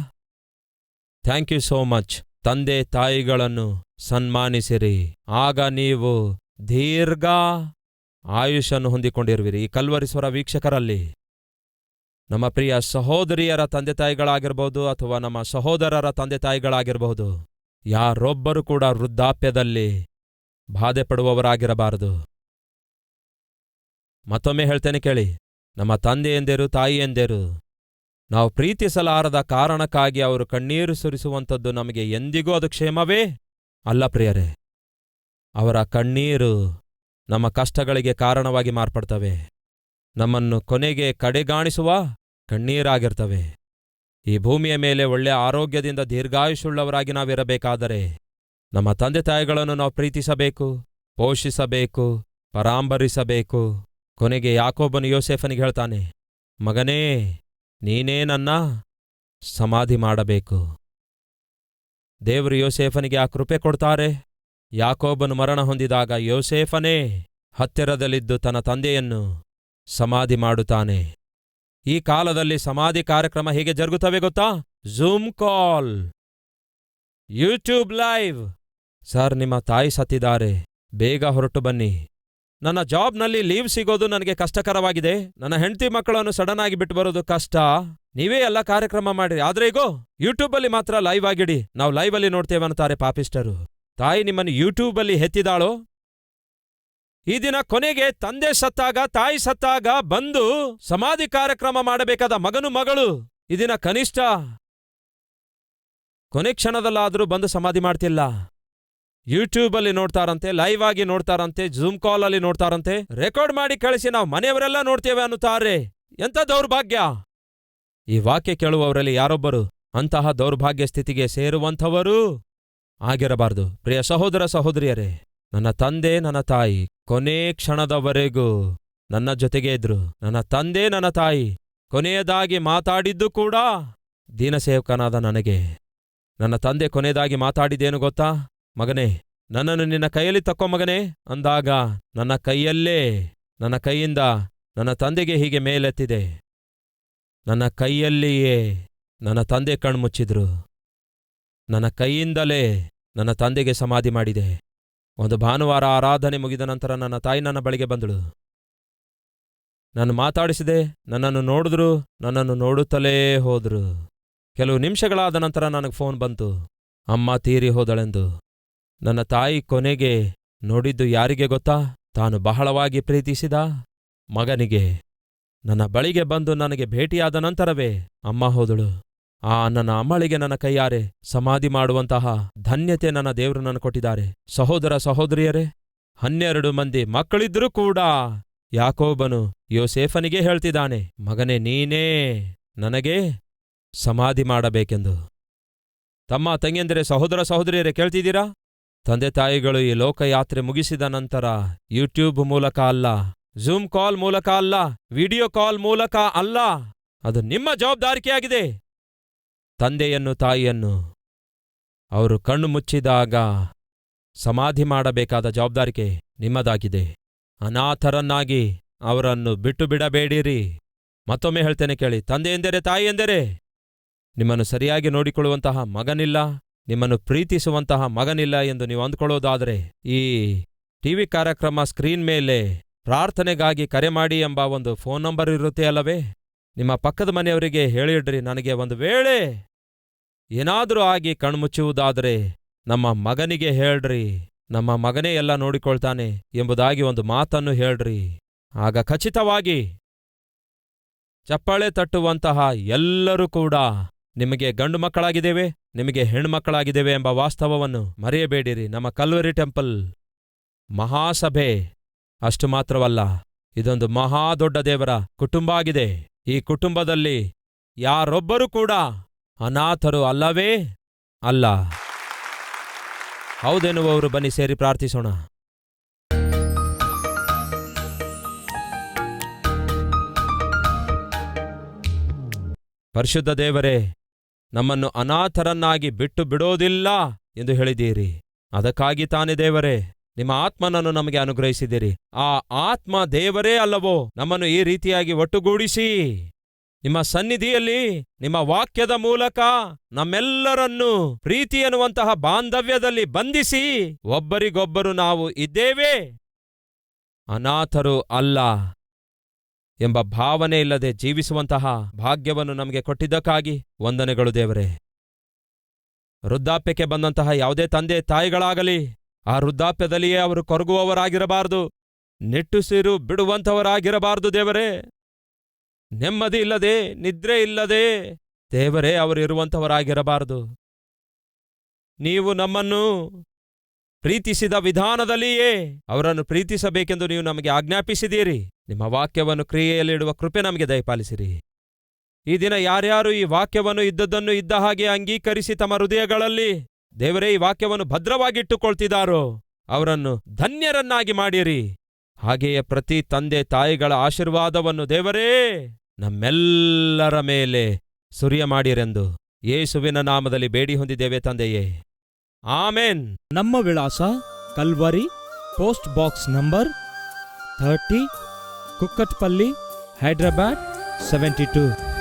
Thank you so much. ತಂದೆ ತಾಯಿಗಳನ್ನು ಸನ್ಮಾನಿಸಿರಿ. ಆಗ ನೀವು ದೀರ್ಘ ಆಯುಷನ್ನು ಹೊಂದಿಕೊಂಡಿರುವಿರಿ. ಈ ಕಲ್ವರಿಸುವರ ವೀಕ್ಷಕರಲ್ಲಿ ನಮ್ಮ ಪ್ರಿಯ ಸಹೋದರಿಯರ ತಂದೆ ತಾಯಿಗಳಾಗಿರ್ಬೋದು ಅಥವಾ ನಮ್ಮ ಸಹೋದರರ ತಂದೆ ತಾಯಿಗಳಾಗಿರಬಹುದು ಯಾರೊಬ್ಬರು ಕೂಡ ವೃದ್ಧಾಪ್ಯದಲ್ಲಿ ಬಾಧೆ ಪಡುವವರಾಗಿರಬಾರದು ಮತ್ತೊಮ್ಮೆ ಹೇಳ್ತೇನೆ ಕೇಳಿ, ನಮ್ಮ ತಂದೆಯೆಂದೇರು ತಾಯಿಯೆಂದೇರು ನಾವು ಪ್ರೀತಿಸಲಾರದ ಕಾರಣಕ್ಕಾಗಿ ಅವರು ಕಣ್ಣೀರು ಸುರಿಸುವಂಥದ್ದು ನಮಗೆ ಎಂದಿಗೂ ಅದು ಕ್ಷೇಮವೇ ಅಲ್ಲ ಪ್ರಿಯರೇ. ಅವರ ಕಣ್ಣೀರು ನಮ್ಮ ಕಷ್ಟಗಳಿಗೆ ಕಾರಣವಾಗಿ ಮಾರ್ಪಡ್ತವೆ. ನಮ್ಮನ್ನು ಕೊನೆಗೆ ಕಡೆಗಾಣಿಸುವ ಕಣ್ಣೀರಾಗಿರ್ತವೆ. ಈ ಭೂಮಿಯ ಮೇಲೆ ಒಳ್ಳೆ ಆರೋಗ್ಯದಿಂದ ದೀರ್ಘಾಯುಷುಳ್ಳವರಾಗಿ ನಾವಿರಬೇಕಾದರೆ, ನಮ್ಮ ತಂದೆ ತಾಯಿಗಳನ್ನು ನಾವು ಪ್ರೀತಿಸಬೇಕು, ಪೋಷಿಸಬೇಕು, ಪರಾಂಬರಿಸಬೇಕು. ಕೊನೆಗೆ ಯಾಕೋಬನು ಯೋಸೆಫನಿಗೆ ಹೇಳ್ತಾನೆ, ಮಗನೇ, ನೀನೇ ನನ್ನ ಸಮಾಧಿ ಮಾಡಬೇಕು. ದೇವರು ಯೋಸೇಫನಿಗೆ ಆ ಕೃಪೆ ಕೊಡ್ತಾರೆ. ಯಾಕೋಬನು ಮರಣ ಹೊಂದಿದಾಗ ಯೋಸೇಫನೇ ಹತ್ತಿರದಲ್ಲಿದ್ದು ತನ್ನ ತಂದೆಯನ್ನು ಸಮಾಧಿ ಮಾಡುತ್ತಾನೆ. ಈ ಕಾಲದಲ್ಲಿ ಸಮಾಧಿ ಕಾರ್ಯಕ್ರಮ ಹೇಗೆ ಜರುಗುತ್ತವೆ ಗೊತ್ತಾ? Zoom call YouTube live sir, ನಿಮ್ಮ ತಾಯಿ ಸತ್ತಿದ್ದಾರೆ. ಬೇಗ ಹೊರಟು ಬನ್ನಿ. ನನ್ನ ಜಾಬ್ನಲ್ಲಿ ಲೀವ್ ಸಿಗೋದು ನನಗೆ ಕಷ್ಟಕರವಾಗಿದೆ. ನನ್ನ ಹೆಂಡತಿ ಮಕ್ಕಳನ್ನು ಸಡನ್ ಆಗಿ ಬಿಟ್ಟು ಬರೋದು ಕಷ್ಟ. ನೀವೇ ಎಲ್ಲ ಕಾರ್ಯಕ್ರಮ ಮಾಡಿರಿ. ಆದ್ರೆ ಈಗೋ ಯೂಟ್ಯೂಬಲ್ಲಿ ಮಾತ್ರ ಲೈವ್ ಆಗಿಡಿ. ನಾವು ಲೈವ್ ಅಲ್ಲಿ ನೋಡ್ತೇವೆ ಅನ್ನುತ್ತಾರೆ ಪಾಪಿಸ್ಟರು ತಾಯಿ ನಿಮ್ಮನ್ನು ಯೂಟ್ಯೂಬಲ್ಲಿ ಹೆತ್ತಿದಾಳೋ ಈ ದಿನ ಕೊನೆಗೆ ತಂದೆ ಸತ್ತಾಗ, ತಾಯಿ ಸತ್ತಾಗ ಬಂದು ಸಮಾಧಿ ಕಾರ್ಯಕ್ರಮ ಮಾಡಬೇಕಾದ ಮಗನು ಮಗಳು. ಈ ದಿನ ಕನಿಷ್ಠ ಕೊನೆ ಕ್ಷಣದಲ್ಲಾದರೂ ಬಂದು ಸಮಾಧಿ ಮಾಡ್ತಿಲ್ಲ. ಯೂಟ್ಯೂಬಲ್ಲಿ ನೋಡ್ತಾರಂತೆ ಲೈವ್ ಆಗಿ ನೋಡ್ತಾರಂತೆ ಜೂಮ್ ಅಲ್ಲಿ ನೋಡ್ತಾರಂತೆ. ರೆಕಾರ್ಡ್ ಮಾಡಿ ಕಳಿಸಿ, ನಾವು ಮನೆಯವರೆಲ್ಲ ನೋಡ್ತೇವೆ ಅನ್ನುತ್ತಾರೆ. ಎಂಥ ದೌರ್ಭಾಗ್ಯ! ಈ ವಾಕ್ಯ ಕೇಳುವವರಲ್ಲಿ ಯಾರೊಬ್ಬರು ಅಂತಹ ದೌರ್ಭಾಗ್ಯ ಸ್ಥಿತಿಗೆ ಸೇರುವಂಥವರೂ? ಆಗಿರಬಾರದು. ಪ್ರಿಯ ಸಹೋದರ ಸಹೋದರಿಯರೇ, ನನ್ನ ತಂದೆ, ನನ್ನ ತಾಯಿ, ಕೊನೇ ಕ್ಷಣದವರೆಗೂ ನನ್ನ ಜೊತೆಗೆ ಇದ್ರು. ನನ್ನ ತಂದೆ, ನನ್ನ ತಾಯಿ, ಕೊನೆಯದಾಗಿ ಮಾತಾಡಿದ್ದು ಕೂಡ ದೀನಸೇವಕನಾದ ನನಗೆ. ನನ್ನ ತಂದೆ ಕೊನೆಯದಾಗಿ ಮಾತಾಡಿದ್ದೇನು ಗೊತ್ತಾ? ಮಗನೇ, ನನ್ನನ್ನು ನಿನ್ನ ಕೈಯಲ್ಲಿ ತಕ್ಕೋ ಮಗನೇ ಅಂದಾಗ ನನ್ನ ಕೈಯಲ್ಲೇ, ನನ್ನ ಕೈಯಿಂದ ನನ್ನ ತಂದೆಗೆ ಹೀಗೆ ಮೇಲೆತ್ತಿದೆ. ನನ್ನ ಕೈಯಲ್ಲಿಯೇ ನನ್ನ ತಂದೆ ಕಣ್ಮುಚ್ಚಿದ್ರು ನನ್ನ ಕೈಯಿಂದಲೇ ನನ್ನ ತಂದೆಗೆ ಸಮಾಧಿ ಮಾಡಿದೆ. ಒಂದು ಭಾನುವಾರ ಆರಾಧನೆ ಮುಗಿದ ನಂತರ ನನ್ನ ತಾಯಿ ನನ್ನ ಬಳಿಗೆ ಬಂದಳು. ನಾನು ಮಾತಾಡಿಸಿದೆ, ನನ್ನನ್ನು ನೋಡಿದ್ರು, ನನ್ನನ್ನು ನೋಡುತ್ತಲೇ ಹೋದ್ರು. ಕೆಲವು ನಿಮಿಷಗಳಾದ ನಂತರ ನನಗೆ ಫೋನ್ ಬಂತು. ಅಮ್ಮ ತೀರಿ ಹೋದಳೆಂದು. ನನ್ನ ತಾಯಿ ಕೊನೆಗೆ ನೋಡಿದ್ದು ಯಾರಿಗೆ ಗೊತ್ತಾ? ತಾನು ಬಹಳವಾಗಿ ಪ್ರೀತಿಸಿದ ಮಗನಿಗೆ. ನನ್ನ ಬಳಿಗೆ ಬಂದು ನನಗೆ ಭೇಟಿಯಾದ ನಂತರವೇ ಅಮ್ಮ ಹೋದಳು. ಆ ನನ್ನ ಅಮ್ಮಳಿಗೆ ನನ್ನ ಕೈಯಾರೆ ಸಮಾಧಿ ಮಾಡುವಂತಹ ಧನ್ಯತೆ ನನ್ನ ದೇವರು ನನ್ನ ಕೊಟ್ಟಿದ್ದಾರೆ. ಸಹೋದರ ಸಹೋದರಿಯರೇ, ಹನ್ನೆರಡು ಮಂದಿ ಮಕ್ಕಳಿದ್ರೂ ಕೂಡ ಯಾಕೋಬನು ಯೋಸೇಫನಿಗೆ ಹೇಳ್ತಿದ್ದಾನೆ, ಮಗನೇ ನೀನೇ ನನಗೆ ಸಮಾಧಿ ಮಾಡಬೇಕೆಂದು. ತಮ್ಮ ತಂಗಿಯಂದರೆ, ಸಹೋದರ ಸಹೋದರಿಯರೇ ಕೇಳ್ತಿದ್ದೀರಾ? ತಂದೆ ತಾಯಿಗಳು ಈ ಲೋಕಯಾತ್ರೆ ಮುಗಿಸಿದ ನಂತರ ಯೂಟ್ಯೂಬ್ ಮೂಲಕ ಅಲ್ಲ, ಝೂಮ್ ಕಾಲ್ ಮೂಲಕ ಅಲ್ಲ, ವಿಡಿಯೋ ಕಾಲ್ ಮೂಲಕ ಅಲ್ಲ, ಅದು ನಿಮ್ಮ ಜವಾಬ್ದಾರಿಕೆಯಾಗಿದೆ ತಂದೆಯನ್ನು ತಾಯಿಯನ್ನು ಅವರು ಕಣ್ಣು ಮುಚ್ಚಿದಾಗ ಸಮಾಧಿ ಮಾಡಬೇಕಾದ ಜವಾಬ್ದಾರಿಕೆ ನಿಮ್ಮದಾಗಿದೆ. ಅನಾಥರನ್ನಾಗಿ ಅವರನ್ನು ಬಿಟ್ಟು ಬಿಡಬೇಡಿರಿ. ಮತ್ತೊಮ್ಮೆ ಹೇಳ್ತೇನೆ ಕೇಳಿ ತಂದೆ ಎಂದರೆ ತಾಯಿ ಎಂದರೆ ನಿಮ್ಮನ್ನು ಸರಿಯಾಗಿ ನೋಡಿಕೊಳ್ಳುವಂತಹ ಮಗನಿಲ್ಲ, ನಿಮ್ಮನ್ನು ಪ್ರೀತಿಸುವಂತಹ ಮಗನಿಲ್ಲ ಎಂದು ನೀವು ಅಂದ್ಕೊಳ್ಳೋದಾದರೆ ಈ ಟಿವಿ ಕಾರ್ಯಕ್ರಮ ಸ್ಕ್ರೀನ್ ಮೇಲೆ ಪ್ರಾರ್ಥನೆಗಾಗಿ ಕರೆ ಮಾಡಿ ಎಂಬ ಒಂದು ಫೋನ್ ನಂಬರ್ ಇರುತ್ತೆ ಅಲ್ಲವೇ? ನಿಮ್ಮ ಪಕ್ಕದ ಮನೆಯವರಿಗೆ ಹೇಳಿಡ್ರಿ, ನನಗೆ ಒಂದು ವೇಳೆ ಏನಾದರೂ ಆಗಿ ಕಣ್ಮುಚ್ಚುವುದಾದರೆ ನಮ್ಮ ಮಗನಿಗೆ ಹೇಳ್ರಿ, ನಮ್ಮ ಮಗನೇ ಎಲ್ಲ ನೋಡಿಕೊಳ್ತಾನೆ ಎಂಬುದಾಗಿ ಒಂದು ಮಾತನ್ನು ಹೇಳ್ರಿ. ಆಗ ಖಚಿತವಾಗಿ ಚಪ್ಪಾಳೆ ತಟ್ಟುವಂತಹ ಎಲ್ಲರೂ ಕೂಡ ನಿಮಗೆ ಗಂಡು ಮಕ್ಕಳಾಗಿದ್ದೇವೆ, ನಿಮಗೆ ಹೆಣ್ಮಕ್ಕಳಾಗಿದ್ದೇವೆ ಎಂಬ ವಾಸ್ತವವನ್ನು ಮರೆಯಬೇಡಿರಿ. ನಮ್ಮ ಕಲ್ವರಿ ಟೆಂಪಲ್ ಮಹಾಸಭೆ ಅಷ್ಟು ಮಾತ್ರವಲ್ಲ, ಇದೊಂದು ಮಹಾ ದೊಡ್ಡ ದೇವರ ಕುಟುಂಬ ಆಗಿದೆ. ಈ ಕುಟುಂಬದಲ್ಲಿ ಯಾರೊಬ್ಬರೂ ಕೂಡ ಅನಾಥರು ಅಲ್ಲವೇ ಅಲ್ಲ. ಹೌದೆನ್ನುವವರು ಬನ್ನಿ ಸೇರಿ ಪ್ರಾರ್ಥಿಸೋಣ. ಪರಿಶುದ್ಧ ದೇವರೇ, ನಮ್ಮನ್ನು ಅನಾಥರನ್ನಾಗಿ ಬಿಟ್ಟು ಬಿಡೋದಿಲ್ಲ ಎಂದು ಹೇಳಿದ್ದೀರಿ. ಅದಕ್ಕಾಗಿ ತಾನೇ ದೇವರೇ ನಿಮ್ಮ ಆತ್ಮನನ್ನು ನಮಗೆ ಅನುಗ್ರಹಿಸಿದಿರಿ. ಆ ಆತ್ಮ ದೇವರೇ ಅಲ್ಲವೋ? ನಮ್ಮನ್ನು ಈ ರೀತಿಯಾಗಿ ಒಟ್ಟುಗೂಡಿಸಿ. ನಿಮ್ಮ ಸನ್ನಿಧಿಯಲ್ಲಿ, ನಿಮ್ಮ ವಾಕ್ಯದ ಮೂಲಕ ನಮ್ಮೆಲ್ಲರನ್ನೂ ಪ್ರೀತಿ ಎನ್ನುವಂತಹ ಬಾಂಧವ್ಯದಲ್ಲಿ ಬಂಧಿಸಿ, ಒಬ್ಬರಿಗೊಬ್ಬರು ನಾವು ಇದ್ದೇವೆ. ಅನಾಥರು ಅಲ್ಲ ಎಂಬ ಭಾವನೆ ಇಲ್ಲದೆ ಜೀವಿಸುವಂತಹ ಭಾಗ್ಯವನ್ನು ನಮಗೆ ಕೊಟ್ಟಿದ್ದಕ್ಕಾಗಿ ವಂದನೆಗಳು ದೇವರೇ. ವೃದ್ಧಾಪ್ಯಕ್ಕೆ ಬಂದಂತಹ ಯಾವುದೇ ತಂದೆ ತಾಯಿಗಳಾಗಲಿ ಆ ವೃದ್ಧಾಪ್ಯದಲ್ಲಿಯೇ ಅವರು ಕೊರಗುವವರಾಗಿರಬಾರದು. ನಿಟ್ಟುಸಿರು ಬಿಡುವಂಥವರಾಗಿರಬಾರದು ದೇವರೇ. ನೆಮ್ಮದಿ ಇಲ್ಲದೆ ನಿದ್ರೆ ಇಲ್ಲದೆ ದೇವರೇ ಅವರಿರುವಂಥವರಾಗಿರಬಾರದು ನೀವು ನಮ್ಮನ್ನು ಪ್ರೀತಿಸಿದ ವಿಧಾನದಲ್ಲಿಯೇ ಅವರನ್ನು ಪ್ರೀತಿಸಬೇಕೆಂದು ನೀವು ನಮಗೆ ಆಜ್ಞಾಪಿಸಿದ್ದೀರಿ. ನಿಮ್ಮ ವಾಕ್ಯವನ್ನು ಕ್ರಿಯೆಯಲ್ಲಿಡುವ ಕೃಪೆ ನಮಗೆ ದಯಪಾಲಿಸಿರಿ. ಈ ದಿನ ಯಾರ್ಯಾರು ಈ ವಾಕ್ಯವನ್ನು ಇದ್ದದ್ದನ್ನು ಇದ್ದ ಹಾಗೆ ಅಂಗೀಕರಿಸಿ ತಮ್ಮ ಹೃದಯಗಳಲ್ಲಿ ದೇವರೇ, ಈ ವಾಕ್ಯವನ್ನು ಭದ್ರವಾಗಿಟ್ಟುಕೊಳ್ತಿದ್ದಾರೋ? ಅವರನ್ನು ಧನ್ಯರನ್ನಾಗಿ ಮಾಡಿರಿ. ಹಾಗೆಯೇ ಪ್ರತಿ ತಂದೆ ತಾಯಿಗಳ ಆಶೀರ್ವಾದವನ್ನು ದೇವರೇ, ನಮ್ಮೆಲ್ಲರ ಮೇಲೆ ಸುರಿಯ ಮಾಡಿರೆಂದು ಯೇಸುವಿನ ನಾಮದಲ್ಲಿ ಬೇಡಿ ಹೊಂದಿದ್ದೇವೆ ತಂದೆಯೇ. ಆಮೇನ್. ನಮ್ಮ ವಿಳಾಸ Calvary, post box number thirty, Kukatpally, Hyderabad, seventy two.